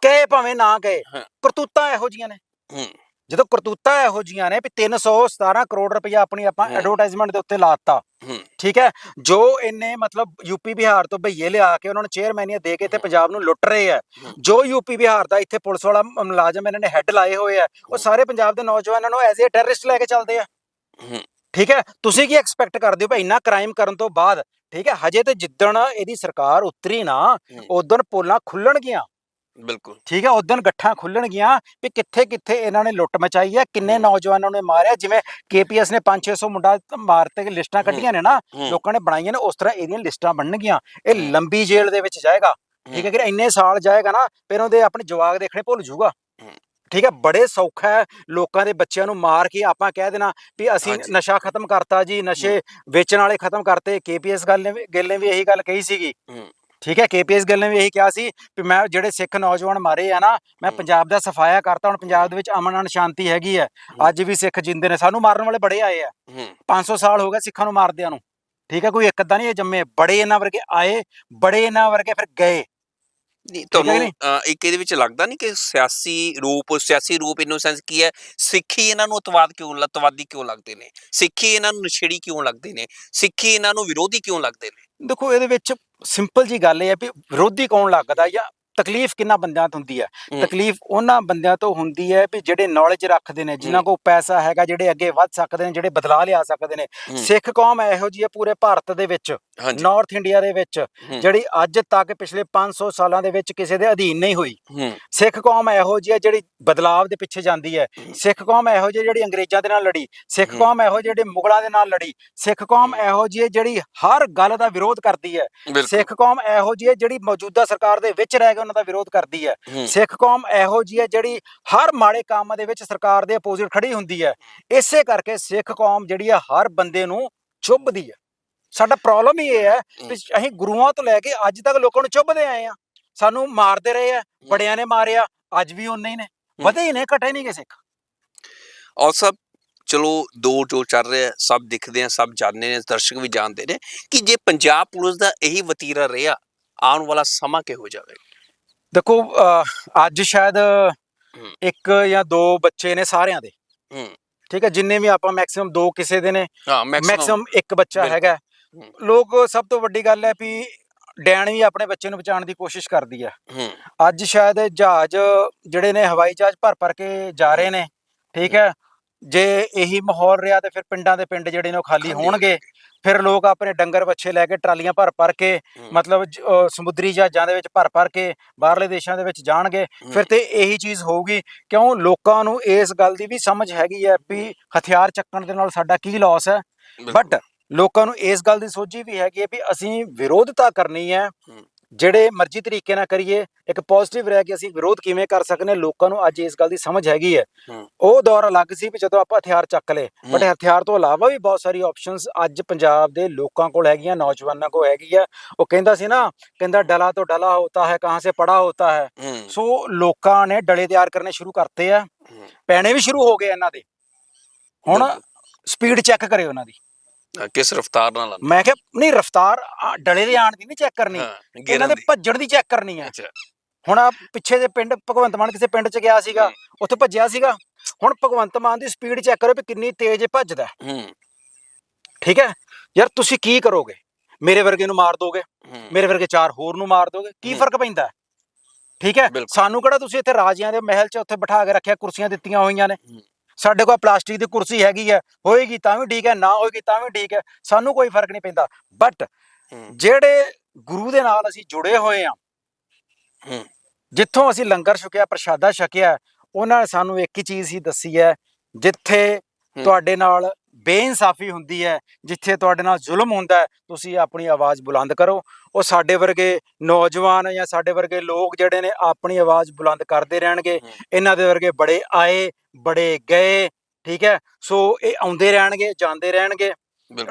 ਕਹੇ ਭਾਵੇਂ ਨਾ ਕਹੇ। ਕਰਤੂਤਾਂ ਇਹੋ ਜੀਆਂ ਨੇ ਹੂੰ ਜਦੋਂ ਕਰਤੂਤਾਂ ਇਹੋ ਜੀਆਂ ਨੇ ਵੀ 317 ਕਰੋੜ ਰੁਪਇਆ ਆਪਣੀ ਆਪਾਂ। ਐਡਵਰਟਾਈਜ਼ਮੈਂਟ ਦੇ ਉੱਤੇ ਲਾਤਾ ਠੀਕ ਹੈ ਜੋ ਇਹਨੇ ਮਤਲਬ ਯੂਪੀ ਬਿਹਾਰ ਤੋਂ ਭਈਏ ਲਿਆ ਕੇ ਉਹਨਾਂ ਨੂੰ ਚੇਅਰਮੈਨੀਆਂ ਦੇ ਕੇ ਹੂੰ। ਪੰਜਾਬ ਨੂੰ ਲੁੱਟ ਰਹੇ ਆ। ਜੋ ਯੂਪੀ ਬਿਹਾਰ ਦਾ ਇੱਥੇ ਪੁਲਿਸ ਵਾਲਾ ਮੁਲਾਜ਼ਮ ਇਹਨਾਂ ਨੇ ਹੈੱਡ ਲਾਏ ਹੋਏ ਆ ਉਹ। ਸਾਰੇ ਪੰਜਾਬ ਦੇ ਨੌਜਵਾਨਾਂ ਨੂੰ ਐਜ਼ ਅ ਟੈਰਰਿਸਟ ਲੈ ਕੇ ਚੱਲਦੇ ਆ ਠੀਕ ਹੈ ਤੁਸੀਂ ਕੀ ਐਕਸਪੈਕਟ ਕਰਦੇ ਹੋ ਭਾਈ ਇੰਨਾ ਕ੍ਰਾਈਮ ਕਰਨ ਤੋਂ ਬਾਅਦ ਠੀਕ ਹੈ ਹਜੇ ਤੇ ਜਿੱਦਣ ਇਹਦੀ ਸਰਕਾਰ ਉਤਰੀ ਨਾ। ਉਦੋਂ ਪੋਲਾਂ ਖੁੱਲਣਗੀਆਂ ਬਿਲਕੁਲ ਠੀਕ ਹੈ ਉਦੋਂ ਗੱਠਾਂ ਖੁੱਲਣਗੀਆਂ ਵੀ ਕਿੱਥੇ ਕਿੱਥੇ ਇਹਨਾਂ ਨੇ ਲੁੱਟ ਮਚਾਈ ਹੈ ਕਿੰਨੇ। ਨੌਜਵਾਨਾਂ ਨੂੰ ਮਾਰਿਆ ਜਿਵੇਂ ਕੇਪੀਐਸ ਨੇ 5-600 ਮੁੰਡਾ ਮਾਰਤੇ ਲਿਸਟਾਂ। ਕੱਢੀਆਂ ਨੇ ਨਾ ਲੋਕਾਂ ਨੇ ਬਣਾਈਆਂ ਨੇ ਉਸ ਤਰ੍ਹਾਂ ਇਹਦੀਆਂ ਲਿਸਟਾਂ ਬਣਨਗੀਆਂ ਇਹ। ਲੰਬੀ ਜੇਲ੍ਹ ਦੇ ਵਿੱਚ ਜਾਏਗਾ ਠੀਕ ਹੈ ਕਿ ਇੰਨੇ ਸਾਲ ਜਾਏਗਾ ਨਾ ਫਿਰ ਉਹਦੇ ਆਪਣੇ ਜਵਾਕ ਦੇਖਣੇ ਭੁੱਲ ਜਾਊਗਾ ਹੂੰ। ਠੀਕ ਹੈ ਬੜੇ ਸੌਖਾ ਹੈ ਲੋਕਾਂ ਦੇ ਬੱਚਿਆਂ ਨੂੰ ਮਾਰ ਕੇ ਆਪਾਂ ਕਹਿ ਦੇਣਾ ਵੀ ਅਸੀਂ। ਨਸ਼ਾ ਖਤਮ ਕਰਤਾ ਜੀ ਨਸ਼ੇ ਵੇਚਣ ਵਾਲੇ ਖਤਮ ਕਰਤੇ ਕੇਪੀਐਸ ਗੱਲ ਨੇ ਗਿੱਲ ਨੇ ਵੀ ਇਹੀ ਗੱਲ ਕਹੀ ਸੀਗੀ। ਠੀਕ ਹੈ ਕੇਪੀਐਸ ਗਿੱਲ ਨੇ ਵੀ ਇਹੀ ਕਿਹਾ ਸੀ ਵੀ ਮੈਂ ਜਿਹੜੇ ਸਿੱਖ ਨੌਜਵਾਨ ਮਾਰੇ ਆ ਨਾ ਮੈਂ। ਪੰਜਾਬ ਦਾ ਸਫਾਇਆ ਕਰਤਾ ਹੁਣ ਪੰਜਾਬ ਦੇ ਵਿੱਚ ਅਮਨ ਅਨ ਸ਼ਾਂਤੀ ਹੈਗੀ ਹੈ। ਅੱਜ ਵੀ ਸਿੱਖ ਜਿੰਦੇ ਨੇ ਸਾਨੂੰ ਮਾਰਨ ਵਾਲੇ ਬੜੇ ਆਏ ਆ। ਹੂੰ। 500 ਸਾਲ ਹੋ ਗਏ ਸਿੱਖਾਂ ਨੂੰ ਮਾਰਦਿਆਂ ਨੂੰ। ਠੀਕ ਹੈ ਕੋਈ ਇੱਕ ਅੱਧਾ ਨਹੀਂ ਇਹ ਜੰਮੇ ਬੜੇ ਇਹਨਾਂ ਵਰਗੇ ਆਏ ਬੜੇ ਇਹਨਾਂ ਵਰਗੇ ਫਿਰ ਗਏ। ਤੁਹਾਨੂੰ ਇੱਕ ਇਹਦੇ ਵਿੱਚ ਲੱਗਦਾ ਨਹੀਂ ਕਿ ਸਿਆਸੀ ਰੂਪ ਸਿਆਸੀ ਰੂਪ ਇਨ ਸੈਂਸ ਕੀ ਹੈ? ਸਿੱਖੀ ਇਹਨਾਂ ਨੂੰ ਅਤਵਾਦ ਕਿਉਂ ਅਤਵਾਦੀ ਕਿਉਂ ਲੱਗਦੇ ਨੇ? ਸਿੱਖੀ ਇਹਨਾਂ ਨੂੰ ਨਸ਼ੇੜੀ ਕਿਉਂ ਲੱਗਦੇ ਨੇ? ਸਿੱਖੀ ਇਹਨਾਂ ਨੂੰ ਵਿਰੋਧੀ ਕਿਉਂ ਲੱਗਦੇ ਨੇ? ਦੇਖੋ ਇਹਦੇ ਵਿੱਚ ਸਿੰਪਲ ਜੀ ਗੱਲ ਇਹ ਹੈ ਵੀ ਵਿਰੋਧੀ ਕੌਣ ਲੱਗਦਾ ਜਾਂ ਤਕਲੀਫ ਕਿੰਨਾ ਬੰਦਿਆਂ ਤੋਂ ਹੁੰਦੀ ਹੈ। ਤਕਲੀਫ ਉਹਨਾਂ ਬੰਦਿਆਂ ਤੋਂ ਹੁੰਦੀ ਹੈ ਵੀ ਜਿਹੜੇ ਨੌਲੇਜ ਰੱਖਦੇ ਨੇ ਜਿਨ੍ਹਾਂ। ਕੋਲ ਪੈਸਾ ਹੈਗਾ ਜਿਹੜੇ ਅੱਗੇ ਵੱਧ ਸਕਦੇ ਨੇ ਜਿਹੜੇ ਬਦਲਾ ਲਿਆ ਸਕਦੇ ਨੇ। ਸਿੱਖ ਕੌਮ ਇਹੋ ਜਿਹੀ ਹੈ ਪੂਰੇ ਭਾਰਤ ਦੇ ਵਿੱਚ ਨਾਰਥ ਇੰਡੀਆ ਦੇ ਵਿੱਚ। ਜਿਹੜੀ ਅੱਜ ਤੱਕ ਪਿਛਲੇ 500 ਸਾਲਾਂ ਦੇ ਵਿੱਚ ਕਿਸੇ ਦੇ ਅਧੀਨ ਨਹੀਂ ਹੋਈ ਸਿੱਖ ਕੌਮ ਇਹੋ ਜਿਹੀ ਹੈ ਜਿਹੜੀ ਬਦਲਾਵ ਦੇ ਪਿੱਛੇ ਜਾਂਦੀ ਹੈ। ਸਿੱਖ ਕੌਮ ਇਹੋ ਹੈ ਜਿਹੜੀ ਅੰਗਰੇਜ਼ਾਂ ਦੇ ਨਾਲ ਲੜੀ ਸਿੱਖ। ਕੌਮ ਇਹੋ ਜਿਹੀ ਜਿਹੜੀ ਮੁਗਲਾਂ ਦੇ ਨਾਲ ਲੜੀ ਸਿੱਖ ਕੌਮ। ਇਹੋ ਹੈ ਜਿਹੜੀ ਹਰ ਗੱਲ ਦਾ ਵਿਰੋਧ ਕਰਦੀ ਹੈ ਸਿੱਖ ਕੌਮ ਇਹੋ ਹੈ ਜਿਹੜੀ ਮੌਜੂਦਾ ਸਰਕਾਰ ਦੇ ਵਿੱਚ ਰਹਿ ਕੇ ਉਹਨਾਂ ਦਾ ਵਿਰੋਧ ਕਰਦੀ ਹੈ। ਸਿੱਖ ਕੌਮ ਇਹੋ ਜਿਹੀ ਹੈ ਜਿਹੜੀ ਹਰ ਮਾੜੇ ਕੰਮ ਦੇ ਵਿੱਚ ਸਰਕਾਰ ਦੇ ਅਪੋਜ਼ਿਟ ਖੜੀ ਹੁੰਦੀ ਹੈ। ਇਸੇ ਕਰਕੇ ਸਿੱਖ ਕੌਮ ਜਿਹੜੀ ਹੈ ਹਰ ਬੰਦੇ ਨੂੰ ਚੁੱਭਦੀ ਹੈ। ਸਾਡਾ ਪ੍ਰੋਬਲਮ ਹੀ ਇਹ ਹੈ ਕਿ ਅਸੀਂ ਗੁਰੂਆਂ ਤੋਂ ਲੈ ਕੇ ਅੱਜ ਤੱਕ ਲੋਕਾਂ ਨੂੰ ਚੁੱਭਦੇ ਆਏ ਆ ਸਾਨੂੰ ਮਾਰਦੇ ਰਹੇ ਆ ਬੜਿਆਂ ਨੇ ਮਾਰਿਆ ਅੱਜ ਵੀ ਉਨੇ ਹੀ ਨੇ। ਵਧੇ ਹੀ ਨੇ ਘਟੇ ਨਹੀਂ ਗੇ ਸਿੱਖ। ਔਰ ਸਭ ਚਲੋ ਦੋ ਜੋ ਚੱਲ ਰਿਹਾ ਸਭ ਦਿਖਦੇ ਆ ਸਭ ਜਾਣਦੇ ਨੇ ਦਰਸ਼ਕ ਵੀ ਜਾਣਦੇ ਨੇ ਕਿ ਜੇ ਪੰਜਾਬ ਪੁਲਿਸ ਦਾ ਇਹੀ ਵਤੀਰਾ ਰਿਹਾ ਆਉਣ ਵਾਲਾ ਸਮਾਂ ਕਿਹੋ ਜਾਵੇ ਦੇਖੋ ਅਹ, ਅੱਜ ਸ਼ਾਇਦ ਇੱਕ ਜਾਂ ਦੋ ਬੱਚੇ ਨੇ ਸਾਰਿਆਂ ਦੇ। ਹੂੰ। ਠੀਕ ਹੈ ਜਿੰਨੇ ਵੀ ਆਪਾਂ ਮੈਕਸਿਮਮ ਦੋ ਕਿਸੇ ਦੇ ਨੇ ਹਾਂ ਮੈਕਸਿਮਮ ਮੈਕਸਿਮਮ ਇੱਕ ਬੱਚਾ ਬਿਲਕੁਲ। ਹੈਗਾ। ਹੂੰ। ਲੋਕ ਸਭ ਤੋਂ ਵੱਡੀ ਗੱਲ ਹੈ ਵੀ ਡੈਣ ਵੀ ਆਪਣੇ ਬੱਚੇ ਨੂੰ ਬਚਾਉਣ ਦੀ ਕੋਸ਼ਿਸ਼ ਕਰਦੀ ਹੈ ਹੂੰ। ਅੱਜ ਸ਼ਾਇਦ ਜਹਾਜ਼ ਜਿਹੜੇ ਨੇ ਹਵਾਈ ਜਹਾਜ਼ ਭਰ ਭਰ ਕੇ ਜਾ ਰਹੇ ਨੇ ਠੀਕ ਹੈ। ਜੇ ਇਹੀ ਮਾਹੌਲ ਰਿਹਾ ਤੇ ਫਿਰ ਪਿੰਡਾਂ ਦੇ ਪਿੰਡ ਜਿਹੜੇ ਨੇ ਉਹ ਖਾਲੀ ਖਾਲੀ ਹੋਣਗੇ। ਫਿਰ ਲੋਕ ਆਪਣੇ ਡੰਗਰ ਬੱਚੇ ਲੈ ਕੇ ਟਰਾਲੀਆਂ ਭਰ ਭਰ ਕੇ। ਮਤਲਬ ਜ- ਅਹ ਸਮੁੰਦਰੀ ਜਹਾਜ਼ਾਂ ਦੇ ਵਿੱਚ ਭਰ ਭਰ ਕੇ ਬਾਹਰਲੇ ਦੇਸ਼ਾਂ ਦੇ ਵਿੱਚ ਜਾਣਗੇ। ਫਿਰ ਤੇ ਇਹੀ ਚੀਜ਼ ਹੋਊਗੀ ਕਿਉਂ ਲੋਕਾਂ ਨੂੰ ਇਸ ਗੱਲ ਦੀ ਵੀ ਸਮਝ ਹੈਗੀ ਹੈ ਵੀ ਹਥਿਆਰ ਚੱਕਣ ਦੇ ਨਾਲ ਸਾਡਾ ਕੀ ਲਾਸ ਹੈ ਬਿਲਕੁਲ। ਬਟ ਲੋਕਾਂ ਨੂੰ ਇਸ ਗੱਲ ਦੀ ਸੋਝੀ ਵੀ ਹੈਗੀ ਹੈ ਵੀ ਅਸੀਂ ਵਿਰੋਧਤਾ ਕਰਨੀ ਹੈ ਹੂੰ। ਜਿਹੜੇ ਮਰਜ਼ੀ ਤਰੀਕੇ ਨਾਲ ਕਰੀਏ ਇੱਕ ਪੋਜ਼ਿਟਿਵ ਰਹਿ ਕੇ ਅਸੀਂ ਵਿਰੋਧ ਕਿਵੇਂ ਕਰ ਸਕਨੇ ਲੋਕਾਂ ਨੂੰ ਅੱਜ ਇਸ ਗੱਲ ਦੀ ਸਮਝ ਹੈਗੀ ਹੈ। ਉਹ ਦੌਰ ਅਲੱਗ ਸੀ ਵੀ ਜਦੋਂ ਆਪਾਂ ਹਥਿਆਰ ਚੱਕ ਲਏ ਬਟ। ਹਥਿਆਰ ਤੋਂ ਇਲਾਵਾ ਵੀ ਬਹੁਤ ਸਾਰੀ ਆਪਸ਼ਨਸ ਅੱਜ ਪੰਜਾਬ ਦੇ ਲੋਕਾਂ ਕੋਲ ਹੈਗੀਆਂ ਨੌਜਵਾਨਾਂ ਕੋਲ ਹੈਗੀ ਆ ਉਹ ਕਹਿੰਦਾ ਸੀ ਨਾ ਕਹਿੰਦਾ ਡਲਾ ਤੋਂ ਡਲਾ ਹੋਤਾ ਹੈ ਕਹਾਂ ਸੇ ਪੜਾ ਹੋਤਾ ਹੈ ਸੋ ਲੋਕਾਂ ਨੇ ਡਲੇ ਤਿਆਰ ਕਰਨੇ ਸ਼ੁਰੂ ਕਰਤੇ ਆ। ਪੈਣੇ ਵੀ ਸ਼ੁਰੂ ਹੋ ਗਏ ਇਹਨਾਂ ਦੇ ਹੁਣ। ਸਪੀਡ ਚੈੱਕ ਕਰਿਓ ਉਹਨਾਂ ਦੀ ਕਿਸ ਰਫਤਾਰ ਨਾਲ ਆਉਂਦਾ? ਮੈਂ ਕਿਹਾ ਨਹੀਂ ਰਫਤਾਰ ਆ, ਡਲੇ ਦੇ ਆਣ ਦੀ ਨਹੀਂ ਚੈੱਕ ਕਰਨੀ। ਹਾਂ ਇਹਨਾਂ ਦੇ ਦੀ। ਭੱਜਣ ਦੀ ਚੈੱਕ ਕਰਨੀ ਅੱਛਾ। ਹੁਣ ਆ ਪਿੱਛੇ ਦੇ ਪਿੰਡ ਭਗਵੰਤ ਮਾਨ ਕਿਸੇ ਪਿੰਡ ਚ ਗਿਆ ਸੀਗਾ ਹੂੰ। ਉੱਥੇ ਭੱਜਿਆ ਸੀਗਾ। ਹੁਣ ਭਗਵੰਤ ਮਾਨ ਦੀ ਸਪੀਡ ਚੈੱਕ ਕਰੋ ਵੀ ਕਿੰਨੀ ਤੇਜ਼ ਇਹ ਭੱਜਦਾ ਹੈ, ਹੂੰ। ਠੀਕ ਹੈ? ਯਾਰ ਤੁਸੀਂ ਕੀ ਕਰੋਗੇ? ਮੇਰੇ ਵਰਗੇ ਨੂੰ ਮਾਰ ਦੋਗੇ? ਹੂੰ। ਮੇਰੇ ਵਰਗੇ ਚਾਰ ਹੋਰ ਨੂੰ ਮਾਰ ਦੋਗੇ? ਕੀ ਹੂੰ। ਫ਼ਰਕ ਪੈਂਦਾ ਹੈ? ਠੀਕ ਹੈ? ਬਿਲਕੁਲ। ਸਾਨੂੰ ਕਿਹੜਾ ਤੁਸੀਂ ਇੱਥੇ ਰਾਜਿਆਂ ਦੇ ਮਹਿਲ 'ਚ ਉੱਥੇ ਬਿਠਾ ਕੇ ਰੱਖਿਆ ਕੁਰਸੀਆਂ ਦਿੱਤੀਆਂ ਹੋਈਆਂ ਨੇ? ਹੂੰ। ਸਾਡੇ ਕੋਲ ਪਲਾਸਟਿਕ ਦੀ ਕੁਰਸੀ ਹੈਗੀ ਹੈ ਹੋਏਗੀ ਤਾਂ ਵੀ ਠੀਕ ਹੈ ਨਾ ਹੋਏਗੀ ਤਾਂ ਵੀ ਠੀਕ ਹੈ ਸਾਨੂੰ ਕੋਈ ਫ਼ਰਕ ਨਹੀਂ ਪੈਂਦਾ। ਬਟ ਜਿਹੜੇ ਗੁਰੂ ਦੇ ਨਾਲ ਅਸੀਂ ਜੁੜੇ ਹੋਏ ਆ ਜਿੱਥੋਂ ਅਸੀਂ ਲੰਗਰ ਛਕਿਆ ਪ੍ਰਸ਼ਾਦਾ ਛਕਿਆ ਉਹਨਾਂ ਨੇ ਸਾਨੂੰ ਇੱਕ ਹੀ ਚੀਜ਼ ਹੀ ਦੱਸੀ ਹੈ ਜਿੱਥੇ। ਤੁਹਾਡੇ ਨਾਲ ਬੇਇਨਸਾਫੀ ਹੁੰਦੀ ਹੈ ਜਿੱਥੇ ਤੁਹਾਡੇ ਨਾਲ ਜ਼ੁਲਮ ਹੁੰਦਾ ਤੁਸੀਂ ਆਪਣੀ ਆਵਾਜ਼ ਬੁਲੰਦ ਕਰੋ। ਉਹ ਸਾਡੇ ਵਰਗੇ ਨੌਜਵਾਨ ਜਾਂ ਸਾਡੇ ਵਰਗੇ ਲੋਕ ਜਿਹੜੇ ਨੇ ਆਪਣੀ ਆਵਾਜ਼ ਬੁਲੰਦ ਕਰਦੇ ਰਹਿਣਗੇ। ਇਹਨਾਂ ਦੇ ਵਰਗੇ ਬੜੇ ਆਏ ਬੜੇ ਗਏ ਠੀਕ ਹੈ? ਸੋ ਇਹ ਆਉਂਦੇ ਰਹਿਣਗੇ ਜਾਂਦੇ ਰਹਿਣਗੇ।